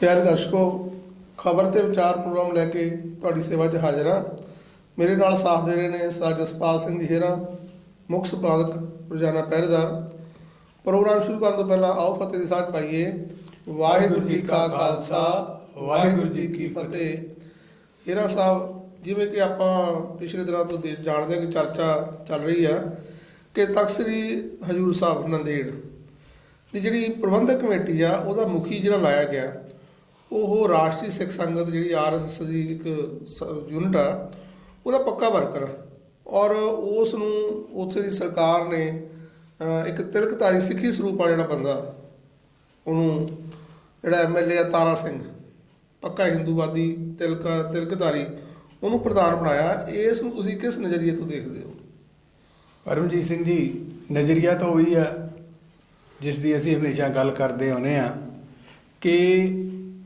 ਪਿਆਰੇ ਦਰਸ਼ਕੋ, ਖਬਰ ਤੇ ਵਿਚਾਰ ਪ੍ਰੋਗਰਾਮ ਲੈ ਕੇ ਤੁਹਾਡੀ ਸੇਵਾ 'ਚ ਹਾਜ਼ਰ ਹਾਂ। ਮੇਰੇ ਨਾਲ ਸਾਥ ਦੇ ਰਹੇ ਨੇ ਸਰ ਜਸਪਾਲ ਸਿੰਘ ਜੀ ਹੇਰਾ, ਮੁੱਖ ਸੰਪਾਦਕ ਰੋਜ਼ਾਨਾ ਪਹਿਰੇਦਾਰ। ਪ੍ਰੋਗਰਾਮ ਸ਼ੁਰੂ ਕਰਨ ਤੋਂ ਪਹਿਲਾਂ ਆਓ ਫਤਿਹ ਦੀ ਸਾਂਝ ਪਾਈਏ। ਵਾਹਿਗੁਰੂ ਜੀ ਕਾ ਖਾਲਸਾ, ਵਾਹਿਗੁਰੂ ਜੀ ਕੀ ਫਤਿਹ। ਹੇਰਾ ਸਾਹਿਬ, ਜਿਵੇਂ ਕਿ ਆਪਾਂ ਪਿਛਲੇ ਦਿਨਾਂ ਤੋਂ ਦੇ- ਜਾਣਦੇ ਹਾਂ ਕਿ ਚਰਚਾ ਚੱਲ ਰਹੀ ਆ ਕਿ ਤਖ਼ਤ ਸ੍ਰੀ ਹਜੂਰ ਸਾਹਿਬ ਨੰਦੇੜ ਦੀ ਜਿਹੜੀ ਪ੍ਰਬੰਧਕ ਕਮੇਟੀ ਆ, ਉਹਦਾ ਮੁਖੀ ਜਿਹੜਾ ਲਾਇਆ ਗਿਆ। ਉਹ ਰਾਸ਼ਟਰੀ ਸਿੱਖ ਸੰਗਤ ਜਿਹੜੀ ਆਰਐਸਐਸ ਦੀ ਇੱਕ ਯੂਨਿਟ ਆ, ਉਹਦਾ ਪੱਕਾ ਵਰਕਰ ਔਰ ਉਸ ਨੂੰ ਉੱਥੇ ਦੀ ਸਰਕਾਰ ਨੇ ਇੱਕ ਤਿਲਕਧਾਰੀ ਸਿੱਖੀ ਸਰੂਪ ਵਾਲਾ ਜਿਹੜਾ ਬੰਦਾ, ਉਹਨੂੰ ਜਿਹੜਾ ਐਮਐਲਏ ਆ ਤਾਰਾ ਸਿੰਘ, ਪੱਕਾ ਹਿੰਦੂਵਾਦੀ ਤਿਲਕ, ਤਿਲਕਧਾਰੀ, ਉਹਨੂੰ ਪ੍ਰਧਾਨ ਬਣਾਇਆ। ਇਸ ਨੂੰ ਤੁਸੀਂ ਕਿਸ ਨਜ਼ਰੀਏ ਤੋਂ ਦੇਖਦੇ ਹੋ? ਪਰਮਜੀਤ ਸਿੰਘ ਜੀ, ਨਜ਼ਰੀਆ ਤਾਂ ਉਹੀ ਆ, ਜਿਸ ਦੀ ਅਸੀਂ ਹਮੇਸ਼ਾ ਗੱਲ ਕਰਦੇ ਆਉਨੇ ਆ ਕਿ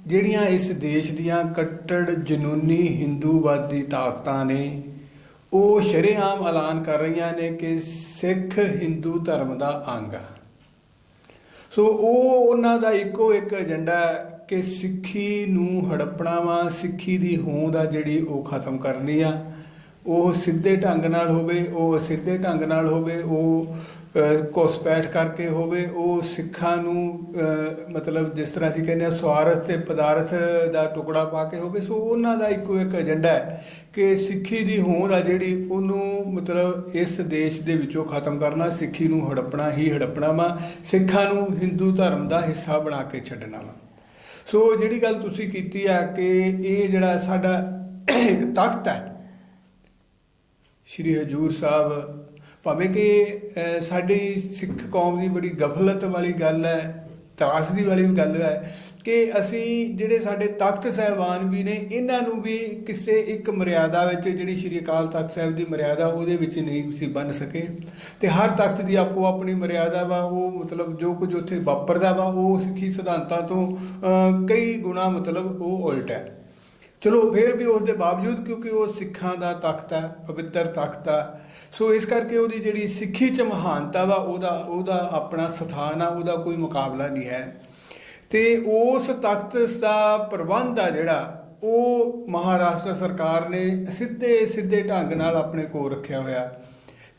ਜਿਹੜੀਆਂ ਇਸ ਦੇਸ਼ ਦੀਆਂ ਕੱਟੜ ਜਨੂਨੀ ਹਿੰਦੂਵਾਦੀ ਤਾਕਤਾਂ ਨੇ, ਉਹ ਸ਼ਰੇਆਮ ਐਲਾਨ ਕਰ ਰਹੀਆਂ ਨੇ ਕਿ ਸਿੱਖ ਹਿੰਦੂ ਧਰਮ ਦਾ ਅੰਗ ਆ। ਸੋ ਉਹ ਉਹਨਾਂ ਦਾ ਇੱਕੋ ਇੱਕ ਏਜੰਡਾ ਕਿ ਸਿੱਖੀ ਨੂੰ ਹੜਪਣਾ ਵਾ ਸਿੱਖੀ ਦੀ ਹੋਂਦ ਆ ਜਿਹੜੀ ਉਹ ਖਤਮ ਕਰਨੀ ਆ। ਉਹ ਸਿੱਧੇ ਢੰਗ ਨਾਲ ਹੋਵੇ, ਉਹ ਸਿੱਧੇ ਢੰਗ ਨਾਲ ਹੋਵੇ, ਉਹ ਅਹ, ਘੁਸਪੈਠ ਕਰਕੇ ਹੋਵੇ ਉਹ ਸਿੱਖਾਂ ਨੂੰ ਮਤਲਬ ਜਿਸ ਤਰ੍ਹਾਂ ਅਸੀਂ ਕਹਿੰਦੇ ਆ ਸਵਾਰਥ ਤੇ ਪਦਾਰਥ ਦਾ ਟੁਕੜਾ ਪਾ ਕੇ ਹੋਵੇ ਸੋ ਉਹਨਾਂ ਦਾ ਇੱਕੋ ਇੱਕ ਏਜੰਡਾ ਹੈ ਕਿ ਸਿੱਖੀ ਦੀ ਹੋਂਦ ਆ ਜਿਹੜੀ ਉਹਨੂੰ ਮਤਲਬ ਇਸ ਦੇਸ਼ ਦੇ ਵਿੱਚੋਂ ਖਤਮ ਕਰਨਾ ਸਿੱਖੀ ਨੂੰ ਹੜੱਪਣਾ ਹੀ ਹੜੱਪਣਾ ਵਾ ਸਿੱਖਾਂ ਨੂੰ ਹਿੰਦੂ ਧਰਮ ਦਾ ਹਿੱਸਾ ਬਣਾ ਕੇ ਛੱਡਣਾ ਵਾ। ਸੋ ਜਿਹੜੀ ਗੱਲ ਤੁਸੀਂ ਕੀਤੀ ਆ ਕਿ ਇਹ ਜਿਹੜਾ ਸਾਡਾ ਇੱਕ ਤਖਤ ਹੈ ਸ਼੍ਰੀ ਹਜੂਰ ਸਾਹਿਬ ਭਾਵੇਂ ਕਿ ਸਾਡੀ ਸਿੱਖ ਕੌਮ ਦੀ ਬੜੀ ਗਫਲਤ ਵਾਲੀ ਗੱਲ ਹੈ, ਤਰਾਸਦੀ ਵਾਲੀ ਗੱਲ ਹੈ ਕਿ ਅਸੀਂ ਜਿਹੜੇ ਸਾਡੇ ਤਖਤ ਸਹਿਬਾਨ ਵੀ ਨੇ, ਇਹਨਾਂ ਨੂੰ ਵੀ ਕਿਸੇ ਇੱਕ ਮਰਿਆਦਾ ਵਿੱਚ, ਜਿਹੜੀ ਸ਼੍ਰੀ ਅਕਾਲ ਤਖਤ ਸਾਹਿਬ ਦੀ ਮਰਿਆਦਾ, ਉਹਦੇ ਵਿੱਚ ਨਹੀਂ ਸੀ ਬਣ ਸਕੇ। ਤੇ ਹਰ ਤਖਤ ਦੀ ਆਪੋ ਆਪਣੀ ਮਰਿਆਦਾ ਵਾ, ਉਹ ਮਤਲਬ ਜੋ ਕੁਝ ਉੱਥੇ ਵਾਪਰਦਾ ਵਾ, ਉਹ ਸਿੱਖੀ ਸਿਧਾਂਤਾਂ ਤੋਂ ਕਈ ਗੁਣਾ ਮਤਲਬ ਉਹ ਉਲਟ ਹੈ। ਚਲੋ ਫਿਰ ਵੀ ਉਸ ਦੇ ਬਾਵਜੂਦ ਕਿਉਂਕਿ ਉਹ ਸਿੱਖਾਂ ਦਾ ਤਖਤ ਹੈ, ਪਵਿੱਤਰ ਤਖਤ ਹੈ। ਸੋ ਇਸ ਕਰਕੇ ਉਹਦੀ ਜਿਹੜੀ ਸਿੱਖੀ ਚ ਮਹਾਨਤਾ ਵਾ, ਉਹਦਾ ਉਹਦਾ ਆਪਣਾ ਸਥਾਨ ਆ, ਉਹਦਾ ਕੋਈ ਮੁਕਾਬਲਾ ਨਹੀਂ ਹੈ। ਤੇ ਉਸ ਤਖਤ ਦਾ ਪ੍ਰਬੰਧ ਆ ਜਿਹੜਾ, ਉਹ ਮਹਾਰਾਸ਼ਟਰ ਸਰਕਾਰ ਨੇ ਸਿੱਧੇ ਸਿੱਧੇ ਢੰਗ ਨਾਲ ਆਪਣੇ ਕੋਲ ਰੱਖਿਆ ਹੋਇਆ।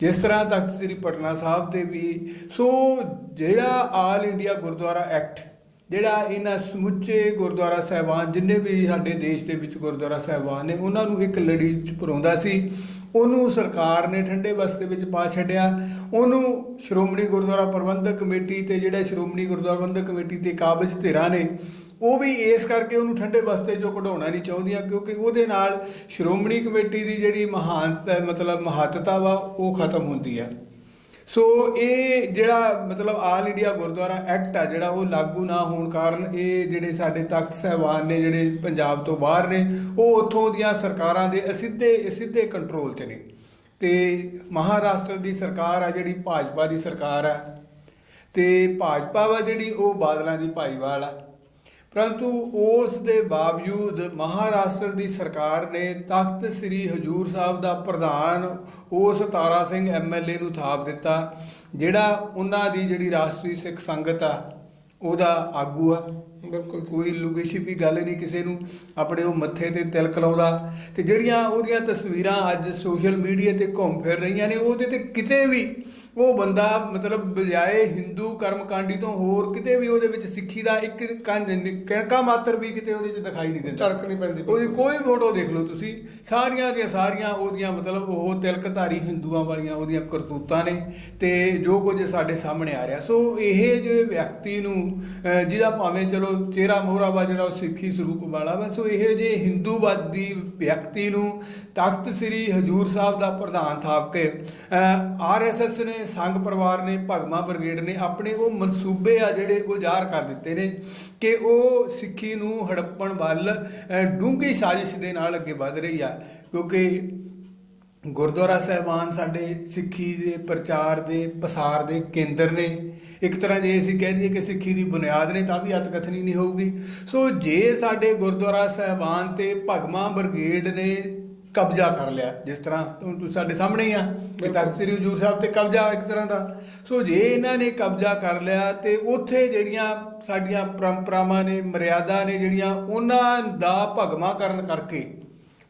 ਜਿਸ ਤਰ੍ਹਾਂ ਤਖਤ ਸ੍ਰੀ ਪਟਨਾ ਸਾਹਿਬ ਤੇ ਵੀ, ਸੋ ਜਿਹੜਾ ਆਲ ਇੰਡੀਆ ਗੁਰਦੁਆਰਾ ਐਕਟ ਜਿਹੜਾ ਇਹਨਾਂ ਸਮੁੱਚੇ ਗੁਰਦੁਆਰਾ ਸਾਹਿਬਾਨ, ਜਿੰਨੇ ਵੀ ਸਾਡੇ ਦੇਸ਼ ਦੇ ਵਿੱਚ ਗੁਰਦੁਆਰਾ ਸਾਹਿਬਾਨ ਨੇ, ਉਹਨਾਂ ਨੂੰ ਇੱਕ ਲੜੀ ਚ ਪਰੋਂਦਾ ਸੀ। ਉਹਨੂੰ ਸਰਕਾਰ ਨੇ ਠੰਡੇ ਬਸਤੇ ਵਿੱਚ ਪਾ ਛੱਡਿਆ। ਉਹਨੂੰ ਸ਼੍ਰੋਮਣੀ ਗੁਰਦੁਆਰਾ ਪ੍ਰਬੰਧਕ ਕਮੇਟੀ ਤੇ ਜਿਹੜਾ ਸ਼੍ਰੋਮਣੀ ਗੁਰਦੁਆਰਾ ਪ੍ਰਬੰਧਕ ਕਮੇਟੀ ਤੇ ਕਾਬਜ ਧਿਰਾਂ ਨੇ, ਉਹ ਵੀ ਇਸ ਕਰਕੇ ਉਹਨੂੰ ਠੰਡੇ ਬਸਤੇ ਚੋਂ ਕਢਾਉਣਾ ਨਹੀਂ ਚਾਹੁੰਦੀਆਂ, ਕਿਉਂਕਿ ਉਹਦੇ ਨਾਲ ਸ਼੍ਰੋਮਣੀ ਕਮੇਟੀ ਦੀ ਜਿਹੜੀ ਮਹਾਨਤਾ, ਮਤਲਬ ਮਹੱਤਤਾ ਵਾ, ਉਹ ਖਤਮ ਹੁੰਦੀ ਹੈ। ਸੋ ਇਹ ਜਿਹੜਾ ਮਤਲਬ ਆਲ ਇੰਡੀਆ ਗੁਰਦੁਆਰਾ ਐਕਟ ਆ, ਜਿਹੜਾ ਉਹ ਲਾਗੂ ਨਾ ਹੋਣ ਕਾਰਨ ਇਹ ਜਿਹੜੇ ਸਾਡੇ ਤਖਤ ਸਹਿਬਾਨ ਨੇ, ਜਿਹੜੇ ਪੰਜਾਬ ਤੋਂ ਬਾਹਰ ਨੇ, ਉਹ ਉੱਥੋਂ ਦੀਆਂ ਸਰਕਾਰਾਂ ਦੇ ਅਸਿੱਧੇ ਸਿੱਧੇ ਕੰਟਰੋਲ 'ਚ ਨੇ। ਤੇ ਮਹਾਰਾਸ਼ਟਰ ਦੀ ਸਰਕਾਰ ਆ ਜਿਹੜੀ ਭਾਜਪਾ ਦੀ ਸਰਕਾਰ ਆ, ਤੇ ਭਾਜਪਾ ਵਾ ਜਿਹੜੀ ਉਹ ਬਾਦਲਾਂ ਦੀ ਭਾਈਵਾਲ ਆ। ਪਰੰਤੂ ਉਸ ਦੇ ਬਾਵਜੂਦ ਮਹਾਰਾਸ਼ਟਰ ਦੀ ਸਰਕਾਰ ਨੇ ਤਖਤ ਸ੍ਰੀ ਹਜੂਰ ਸਾਹਿਬ ਦਾ ਪ੍ਰਧਾਨ ਉਸ ਤਾਰਾ ਸਿੰਘ ਐਮਐਲਏ ਨੂੰ ਥਾਪ ਦਿੱਤਾ ਜਿਹੜਾ ਉਹਨਾਂ ਦੀ ਜਿਹੜੀ ਰਾਸ਼ਟਰੀ ਸਿੱਖ ਸੰਗਤ ਆ ਉਹਦਾ ਆਗੂ ਆ। ਬਿਲਕੁਲ ਕੋਈ ਲੁਕੇਸ਼ੀ ਵੀ ਗੱਲ ਨਹੀਂ ਕਿਸੇ ਨੂੰ ਆਪਣੇ ਉਹ ਮੱਥੇ ਤੇ ਤਿਲਕ ਲਾਉਂਦਾ। ਤੇ ਜਿਹੜੀਆਂ ਉਹਦੀਆਂ ਤਸਵੀਰਾਂ ਅੱਜ ਸੋਸ਼ਲ ਮੀਡੀਆ ਤੇ ਘੁੰਮ ਫਿਰ ਰਹੀਆਂ ਨੇ ਉਹਦੇ ਤੇ ਕਿਤੇ ਵੀ ਉਹ ਬੰਦਾ ਮਤਲਬ ਬਜਾਏ ਹਿੰਦੂ ਕਰਮਕਾਂਡੀ ਤੋਂ ਹੋਰ ਕਿਤੇ ਵੀ ਉਹਦੇ ਵਿੱਚ ਸਿੱਖੀ ਦਾ ਇੱਕ ਕਣਕਾ ਮਾਤਰ ਵੀ ਕਿਤੇ ਉਹਦੇ 'ਚ ਦਿਖਾਈ ਨਹੀਂ ਦਿੰਦਾ। ਝਲਕ ਨਹੀਂ ਪੈਂਦੀ ਉਹਦੀ ਕੋਈ ਫੋਟੋ ਦੇਖ ਲਓ ਤੁਸੀਂ। ਸਾਰੀਆਂ ਦੀਆਂ ਸਾਰੀਆਂ ਉਹਦੀਆਂ ਮਤਲਬ ਉਹ ਤਿਲਕਧਾਰੀ ਹਿੰਦੂਆਂ ਵਾਲੀਆਂ ਉਹਦੀਆਂ ਕਰਤੂਤਾਂ ਨੇ ਤੇ ਜੋ ਕੁਝ ਸਾਡੇ ਸਾਹਮਣੇ ਆ ਰਿਹਾ। ਸੋ ਇਹ ਜੇ ਵਿਅਕਤੀ ਨੂੰ ਜਿਹਦਾ ਭਾਵੇਂ ਚਲੋ ਚਿਹਰਾ ਮੋਹਰਾ ਵਾ ਜਿਹੜਾ ਉਹ ਸਿੱਖੀ ਸਰੂਪ ਵਾਲਾ ਵਾ ਸੋ ਇਹ ਜੇ ਹਿੰਦੂਵਾਦੀ ਵਿਅਕਤੀ ਨੂੰ ਤਖਤ ਸ੍ਰੀ ਹਜੂਰ ਸਾਹਿਬ ਦਾ ਪ੍ਰਧਾਨ ਥਾਪ ਕੇ ਆਰਐਸਐਸ ਨੇ ਸੰਘ ਪਰਿਵਾਰ ਨੇ ਭਗਮਾ ਬ੍ਰਿਗੇਡ ਨੇ ਆਪਣੇ ਉਹ ਮਨਸੂਬੇ ਆ ਜਿਹੜੇ ਉਹ ਜ਼ਾਹਰ ਕਰ ਦਿੱਤੇ ਨੇ ਕਿ ਉਹ ਸਿੱਖੀ ਨੂੰ ਹੜੱਪਣ ਵੱਲ ਡੂੰਘੀ ਸਾਜ਼ਿਸ਼ ਦੇ ਨਾਲ ਅੱਗੇ ਵਧ ਰਹੀ ਆ। ਕਿਉਂਕਿ ਗੁਰਦੁਆਰਾ ਸਾਹਿਬਾਨ ਸਾਡੇ ਸਿੱਖੀ ਦੇ ਪ੍ਰਚਾਰ ਦੇ, ਪਸਾਰ ਦੇ ਕੇਂਦਰ ਨੇ। ਇੱਕ ਤਰ੍ਹਾਂ ਜੇ ਅਸੀਂ ਕਹਿ ਦਈਏ ਕਿ ਸਿੱਖੀ ਦੀ ਬੁਨਿਆਦ ਨੇ, ਤਾਂ ਵੀ ਅਤਕਥਨੀ ਨਹੀਂ ਹੋਊਗੀ। ਸੋ ਜੇ ਸਾਡੇ ਗੁਰਦੁਆਰਾ ਸਾਹਿਬਾਨ ਤੇ ਭਗਮਾ ਬ੍ਰਿਗੇਡ ਨੇ ਕਬਜ਼ਾ ਕਰ ਲਿਆ, ਜਿਸ ਤਰ੍ਹਾਂ ਹੁਣ ਤੁਸੀਂ ਸਾਡੇ ਸਾਹਮਣੇ ਹੀ ਆ, ਕਿ ਤਖਤ ਸ੍ਰੀ ਹਜੂਰ ਸਾਹਿਬ ਤੇ ਕਬਜ਼ਾ ਇੱਕ ਤਰ੍ਹਾਂ ਦਾ। ਸੋ ਜੇ ਇਹਨਾਂ ਨੇ ਕਬਜ਼ਾ ਕਰ ਲਿਆ, ਤੇ ਉੱਥੇ ਜਿਹੜੀਆਂ ਸਾਡੀਆਂ ਪਰੰਪਰਾਵਾਂ ਨੇ, ਮਰਿਆਦਾ ਨੇ, ਜਿਹੜੀਆਂ ਉਹਨਾਂ ਦਾ ਭਗਮਾ ਕਰਨ ਕਰਕੇ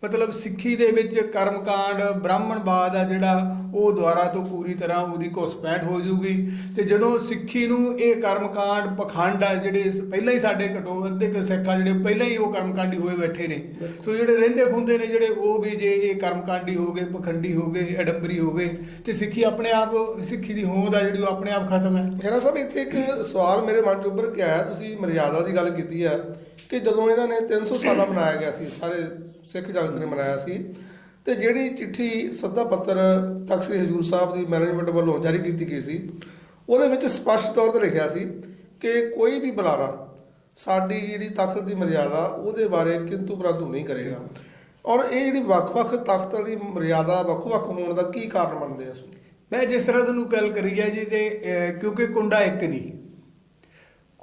ਮਤਲਬ ਸਿੱਖੀ ਦੇ ਵਿੱਚ ਕਰਮਕਾਂਡ, ਬ੍ਰਾਹਮਣਵਾਦ ਆ ਜਿਹੜਾ, ਉਹ ਦੁਆਰਾ ਤੋਂ ਪੂਰੀ ਤਰ੍ਹਾਂ ਉਹਦੀ ਘੁਸਪੈਠ ਹੋ ਜੂਗੀ ਤੇ ਜਦੋਂ ਸਿੱਖੀ ਨੂੰ ਇਹ ਕਰਮਕਾਂਡ ਪਖੰਡ ਆ, ਜਿਹੜੇ ਪਹਿਲਾਂ ਹੀ ਸਾਡੇ ਘਟੋ ਅੱਧੇ ਕੁ ਸਿੱਖ ਆ ਜਿਹੜੇ ਪਹਿਲਾਂ ਹੀ ਉਹ ਕਰਮਕਾਂਡੀ ਹੋਏ ਬੈਠੇ ਨੇ। ਸੋ ਜਿਹੜੇ ਰਹਿੰਦੇ ਖੁੰਦੇ ਨੇ, ਜਿਹੜੇ ਉਹ ਵੀ ਜੇ ਇਹ ਕਰਮਕਾਂਡੀ ਹੋ ਗਏ, ਪਖੰਡੀ ਹੋ ਗਏ, ਅਡੰਬਰੀ ਹੋ ਗਏ, ਤੇ ਸਿੱਖੀ ਆਪਣੇ ਆਪ, ਸਿੱਖੀ ਦੀ ਹੋਂਦ ਆ ਜਿਹੜੀ ਉਹ ਆਪਣੇ ਆਪ ਖਤਮ ਹੈ। ਹੈਨਾ ਸਾਹਿਬ ਇੱਥੇ ਇੱਕ ਸਵਾਲ ਮੇਰੇ ਮਨ 'ਚ ਉੱਭਰ ਕੇ ਆਇਆ। ਤੁਸੀਂ ਮਰਿਆਦਾ ਦੀ ਗੱਲ ਕੀਤੀ ਆ ਕਿ ਜਦੋਂ ਇਹਨਾਂ ਨੇ 300 ਸਾਲਾ ਮਨਾਇਆ ਗਿਆ ਸੀ, ਸਾਰੇ ਸਿੱਖ ਜਗਤ ਨੇ ਮਨਾਇਆ ਸੀ। ਤੇ ਜਿਹੜੀ ਚਿੱਠੀ ਸੱਦਾ ਪੱਤਰ ਤਖਤ ਸ੍ਰੀ ਹਜੂਰ ਸਾਹਿਬ ਦੀ ਮੈਨੇਜਮੈਂਟ ਵੱਲੋਂ ਜਾਰੀ ਕੀਤੀ ਗਈ ਸੀ, ਉਹਦੇ ਵਿੱਚ ਸਪਸ਼ਟ ਤੌਰ ਤੇ ਲਿਖਿਆ ਸੀ ਕਿ ਕੋਈ ਵੀ ਬੁਲਾਰਾ ਸਾਡੀ ਜਿਹੜੀ ਤਖਤ ਦੀ ਮਰਿਆਦਾ, ਉਹਦੇ ਬਾਰੇ ਕਿੰਤੂ ਪਰੰਤੂ ਨਹੀਂ ਕਰੇਗਾ। ਔਰ ਇਹ ਜਿਹੜੀ ਵੱਖ-ਵੱਖ ਤਖਤਾਂ ਦੀ ਮਰਿਆਦਾ ਵੱਖ-ਵੱਖ ਹੋਣ ਦਾ ਕੀ ਕਾਰਨ ਬਣਦੇ ਆ? ਮੈਂ ਜਿਸ ਤਰ੍ਹਾਂ ਤੁਹਾਨੂੰ ਗੱਲ ਕਰੀ ਹੈ ਜੀ, ਤੇ ਕਿਉਂਕਿ ਕੁੰਡਾ ਇੱਕ ਨਹੀਂ।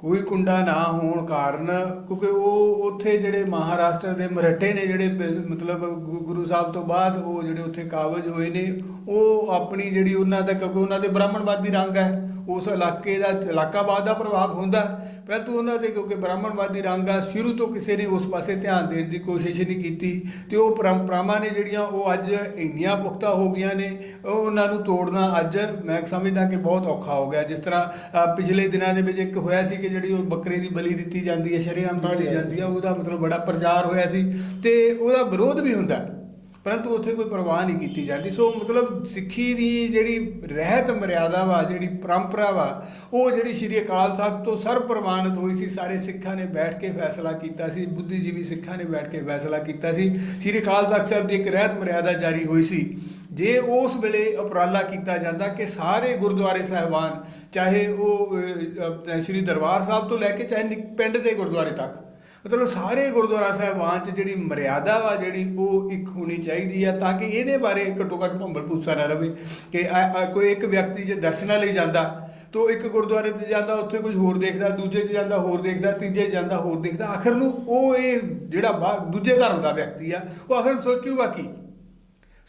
ਕੋਈ ਕੁੰਡਾ ਨਾ ਹੋਣ ਕਾਰਨ, ਕਿਉਂਕਿ ਉਹ ਉੱਥੇ ਜਿਹੜੇ ਮਹਾਰਾਸ਼ਟਰ ਦੇ ਮਰਾਠੇ ਨੇ ਜਿਹੜੇ ਮਤਲਬ ਗੁ- ਗੁਰੂ ਸਾਹਿਬ ਤੋਂ ਬਾਅਦ ਉਹ ਜਿਹੜੇ ਉੱਥੇ ਕਾਬਜ ਹੋਏ ਨੇ, ਉਹ ਆਪਣੀ ਜਿਹੜੀ ਉਹਨਾਂ ਦਾ, ਕਿਉਂਕਿ ਉਹਨਾਂ ਦੇ ਬ੍ਰਾਹਮਣਵਾਦੀ ਰੰਗ ਹੈ। ਉਸ ਇਲਾਕੇ ਦਾ ਇਲਾਕਾਵਾਦ ਦਾ ਪ੍ਰਭਾਵ ਹੁੰਦਾ। ਪਰੰਤੂ ਉਹਨਾਂ ਦੇ ਕਿਉਂਕਿ ਬ੍ਰਾਹਮਣਵਾਦੀ ਰੰਗ ਆ ਸ਼ੁਰੂ ਤੋਂ ਕਿਸੇ ਨੇ ਉਸ ਪਾਸੇ ਧਿਆਨ ਦੇਣ ਦੀ ਕੋਸ਼ਿਸ਼ ਨਹੀਂ ਕੀਤੀ ਤੇ ਉਹ ਪਰੰਪਰਾਵਾਂ ਨੇ ਜਿਹੜੀਆਂ ਉਹ ਅੱਜ ਇੰਨੀਆਂ ਪੁਖਤਾ ਹੋ ਗਈਆਂ ਨੇ ਉਹ ਉਹਨਾਂ ਨੂੰ ਤੋੜਨਾ ਅੱਜ ਮੈਂ ਸਮਝਦਾ ਕਿ ਬਹੁਤ ਔਖਾ ਹੋ ਗਿਆ ਜਿਸ ਤਰ੍ਹਾਂ ਪਿਛਲੇ ਦਿਨਾਂ ਦੇ ਵਿੱਚ ਇੱਕ ਹੋਇਆ ਸੀ ਕਿ ਜਿਹੜੀ ਉਹ ਬੱਕਰੇ ਦੀ ਬਲੀ ਦਿੱਤੀ ਜਾਂਦੀ ਹੈ ਸ਼ਰੇਆਮ ਦਿੱਤੀ। ਜਾਂਦੀ ਹੈ ਉਹਦਾ ਮਤਲਬ ਬੜਾ ਪ੍ਰਚਾਰ ਹੋਇਆ ਸੀ ਤੇ ਉਹਦਾ ਵਿਰੋਧ ਵੀ ਹੁੰਦਾ। ਪਰੰਤੂ ਉੱਥੇ ਕੋਈ ਪਰਵਾਹ ਨਹੀਂ ਕੀਤੀ ਜਾਂਦੀ। ਸੋ ਮਤਲਬ ਸਿੱਖੀ ਦੀ ਜਿਹੜੀ ਰਹਿਤ ਮਰਿਆਦਾ ਵਾ, ਜਿਹੜੀ ਪਰੰਪਰਾ ਵਾ, ਉਹ ਜਿਹੜੀ ਸ਼੍ਰੀ ਅਕਾਲ ਤਖਤ ਤੋਂ ਸਰਬ ਪ੍ਰਵਾਨਿਤ ਹੋਈ ਸੀ, ਸਾਰੇ ਸਿੱਖਾਂ ਨੇ ਬੈਠ ਕੇ ਫੈਸਲਾ ਕੀਤਾ ਸੀ, ਬੁੱਧੀਜੀਵੀ ਸਿੱਖਾਂ ਨੇ ਬੈਠ ਕੇ ਫੈਸਲਾ ਕੀਤਾ ਸੀ। ਸ਼੍ਰੀ ਅਕਾਲ ਤਖਤ ਸਾਹਿਬ ਦੀ ਇੱਕ ਰਹਿਤ ਮਰਿਆਦਾ ਜਾਰੀ ਹੋਈ ਸੀ। ਜੇ ਉਸ ਵੇਲੇ ਉਪਰਾਲਾ ਕੀਤਾ ਜਾਂਦਾ ਕਿ ਸਾਰੇ ਗੁਰਦੁਆਰੇ ਸਾਹਿਬਾਨ, ਚਾਹੇ ਉਹ ਸ਼੍ਰੀ ਦਰਬਾਰ ਸਾਹਿਬ ਤੋਂ ਲੈ ਕੇ, ਚਾਹੇ ਨਿੱਕ- ਪਿੰਡ ਦੇ ਗੁਰਦੁਆਰੇ ਤੱਕ ਮਤਲਬ ਸਾਰੇ ਗੁਰਦੁਆਰਾ ਸਾਹਿਬਾਨ ਚ ਜਿਹੜੀ ਮਰਿਆਦਾ ਵਾ ਜਿਹੜੀ ਉਹ ਇੱਕ ਹੋਣੀ ਚਾਹੀਦੀ ਆ ਤਾਂ ਕਿ ਇਹਦੇ ਬਾਰੇ ਘੱਟੋ ਘੱਟ ਭੰਬਲ ਭੂਸਾ ਨਾ ਰਵੇ ਕਿ ਕੋਈ ਇੱਕ ਵਿਅਕਤੀ ਜੇ ਦਰਸ਼ਨਾਂ ਲਈ ਜਾਂਦਾ, ਤੋ ਇੱਕ ਗੁਰਦੁਆਰੇ 'ਚ ਜਾਂਦਾ, ਉੱਥੇ ਕੁਝ ਹੋਰ ਦੇਖਦਾ, ਦੂਜੇ 'ਚ ਜਾਂਦਾ, ਹੋਰ ਦੇਖਦਾ, ਤੀਜੇ 'ਚ ਜਾਂਦਾ, ਹੋਰ ਦੇਖਦਾ, ਆਖਰ ਨੂੰ ਉਹ ਇਹ ਜਿਹੜਾ ਬਾ- ਦੂਜੇ ਧਰਮ ਦਾ ਵਿਅਕਤੀ ਆ, ਉਹ ਆਖਰ ਨੂੰ ਸੋਚੂਗਾ ਕੀ?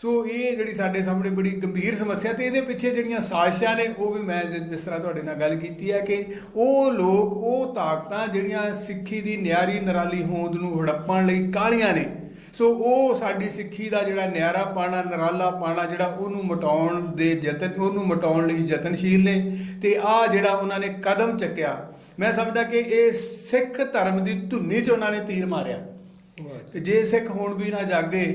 ਸੋ ਇਹ ਜਿਹੜੀ ਸਾਡੇ ਸਾਹਮਣੇ ਬੜੀ ਗੰਭੀਰ ਸਮੱਸਿਆ ਤੇ ਇਹਦੇ ਪਿੱਛੇ ਜਿਹੜੀਆਂ ਸਾਜ਼ਿਸ਼ਾਂ ਨੇ ਉਹ ਵੀ ਮੈਂ ਜਿਸ ਤਰ੍ਹਾਂ ਤੁਹਾਡੇ ਨਾਲ ਗੱਲ ਕੀਤੀ ਹੈ ਕਿ ਉਹ ਲੋਕ ਉਹ ਤਾਕਤਾਂ ਜਿਹੜੀਆਂ ਸਿੱਖੀ ਦੀ ਨਿਆਰੀ ਨਰਾਲੀ ਹੋਂਦ ਨੂੰ ਹੜੱਪਣ ਲਈ ਕਾਲੀਆਂ ਨੇ। ਸੋ ਉਹ ਸਾਡੀ ਸਿੱਖੀ ਦਾ ਜਿਹੜਾ ਨਿਆਰਾ ਪਾਣਾ ਨਰਾਲਾ ਪਾਣਾ ਜਿਹੜਾ ਉਹਨੂੰ ਮਟਾਉਣ ਦੇ ਯਤਨ ਉਹਨੂੰ ਮਟਾਉਣ ਲਈ ਯਤਨਸ਼ੀਲ ਨੇ ਤੇ ਆ ਜਿਹੜਾ ਉਹਨਾਂ ਨੇ ਕਦਮ ਚੱਕਿਆ ਮੈਂ ਸਮਝਦਾ ਕਿ ਇਹ ਸਿੱਖ ਧਰਮ ਦੀ ਧੁੰਨੀ 'ਚ ਉਹਨਾਂ ਨੇ ਤੀਰ ਮਾਰਿਆ। ਤੇ ਜੇ ਸਿੱਖ ਹੁਣ ਵੀ ਨਾ ਜਾਗੇ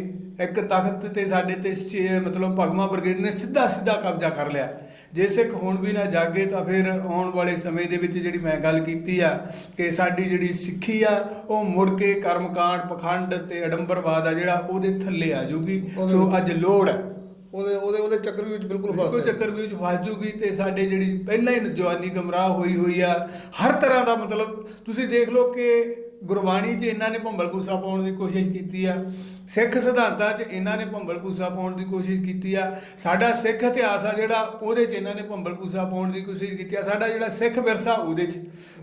ਇੱਕ ਤਖਤ ਤੇ ਸਾਡੇ ਤੇ ਮਤਲਬ ਭਗਮਾ ਬ੍ਰਿਗੇਡ ਨੇ ਸਿੱਧਾ ਸਿੱਧਾ ਕਬਜ਼ਾ ਕਰ ਲਿਆ। ਜੇ ਸਿੱਖ ਹੁਣ ਵੀ ਨਾ ਜਾਗੇ ਤਾਂ ਫਿਰ ਆਉਣ ਵਾਲੇ ਸਮੇਂ ਦੇ ਵਿੱਚ ਜਿਹੜੀ ਮੈਂ ਗੱਲ ਕੀਤੀ ਆ ਕਿ ਸਾਡੀ ਜਿਹੜੀ ਸਿੱਖੀ ਆ ਉਹ ਮੁੜ ਕੇ ਕਰਮਕਾਂਡ ਪਖੰਡ ਤੇ ਅਡੰਬਰਵਾਦ ਆ ਜਿਹੜਾ ਉਹਦੇ ਥੱਲੇ ਆ ਉਹਦੇ ਸੋ ਅੱਜ ਲੋੜ ਹੈ ਉਹਦੇ ਉਹਦੇ ਉਹਦੇ ਚੱਕਰ ਵਿੱਚ ਬਿਲਕੁਲ ਫਸ ਕੋਈ ਚੱਕਰ ਵਿੱਚ ਫਸ ਜੂਗੀ ਤੇ ਸਾਡੇ ਜਿਹੜੀ ਪਹਿਲਾਂ ਹੀ ਜਵਾਨੀ ਗਮਰਾਹ ਹੋਈ ਹੋਈ ਆ ਹਰ ਤਰ੍ਹਾਂ ਦਾ ਮਤਲਬ ਤੁਸੀਂ ਦੇਖ ਲਓ ਕਿ ਗੁਰਬਾਣੀ 'ਚ ਇਹਨਾਂ ਨੇ ਭੰਬਲ ਭੂਸਾ ਪਾਉਣ ਦੀ ਕੋਸ਼ਿਸ਼ ਕੀਤੀ ਆ। ਸਿੱਖ ਸਿਧਾਂਤਾਂ 'ਚ ਇਹਨਾਂ ਨੇ ਭੰਬਲ ਭੂਸਾ ਪਾਉਣ ਦੀ ਕੋਸ਼ਿਸ਼ ਕੀਤੀ ਆ। ਸਾਡਾ ਸਿੱਖ ਇਤਿਹਾਸ ਆ ਜਿਹੜਾ, ਉਹਦੇ 'ਚ ਇਹਨਾਂ ਨੇ ਭੰਬਲ ਭੂਸਾ ਪਾਉਣ ਦੀ ਕੋਸ਼ਿਸ਼ ਕੀਤੀ ਆ। ਸਾਡਾ ਜਿਹੜਾ ਸਿੱਖ ਵਿਰਸਾ, ਉਹਦੇ 'ਚ।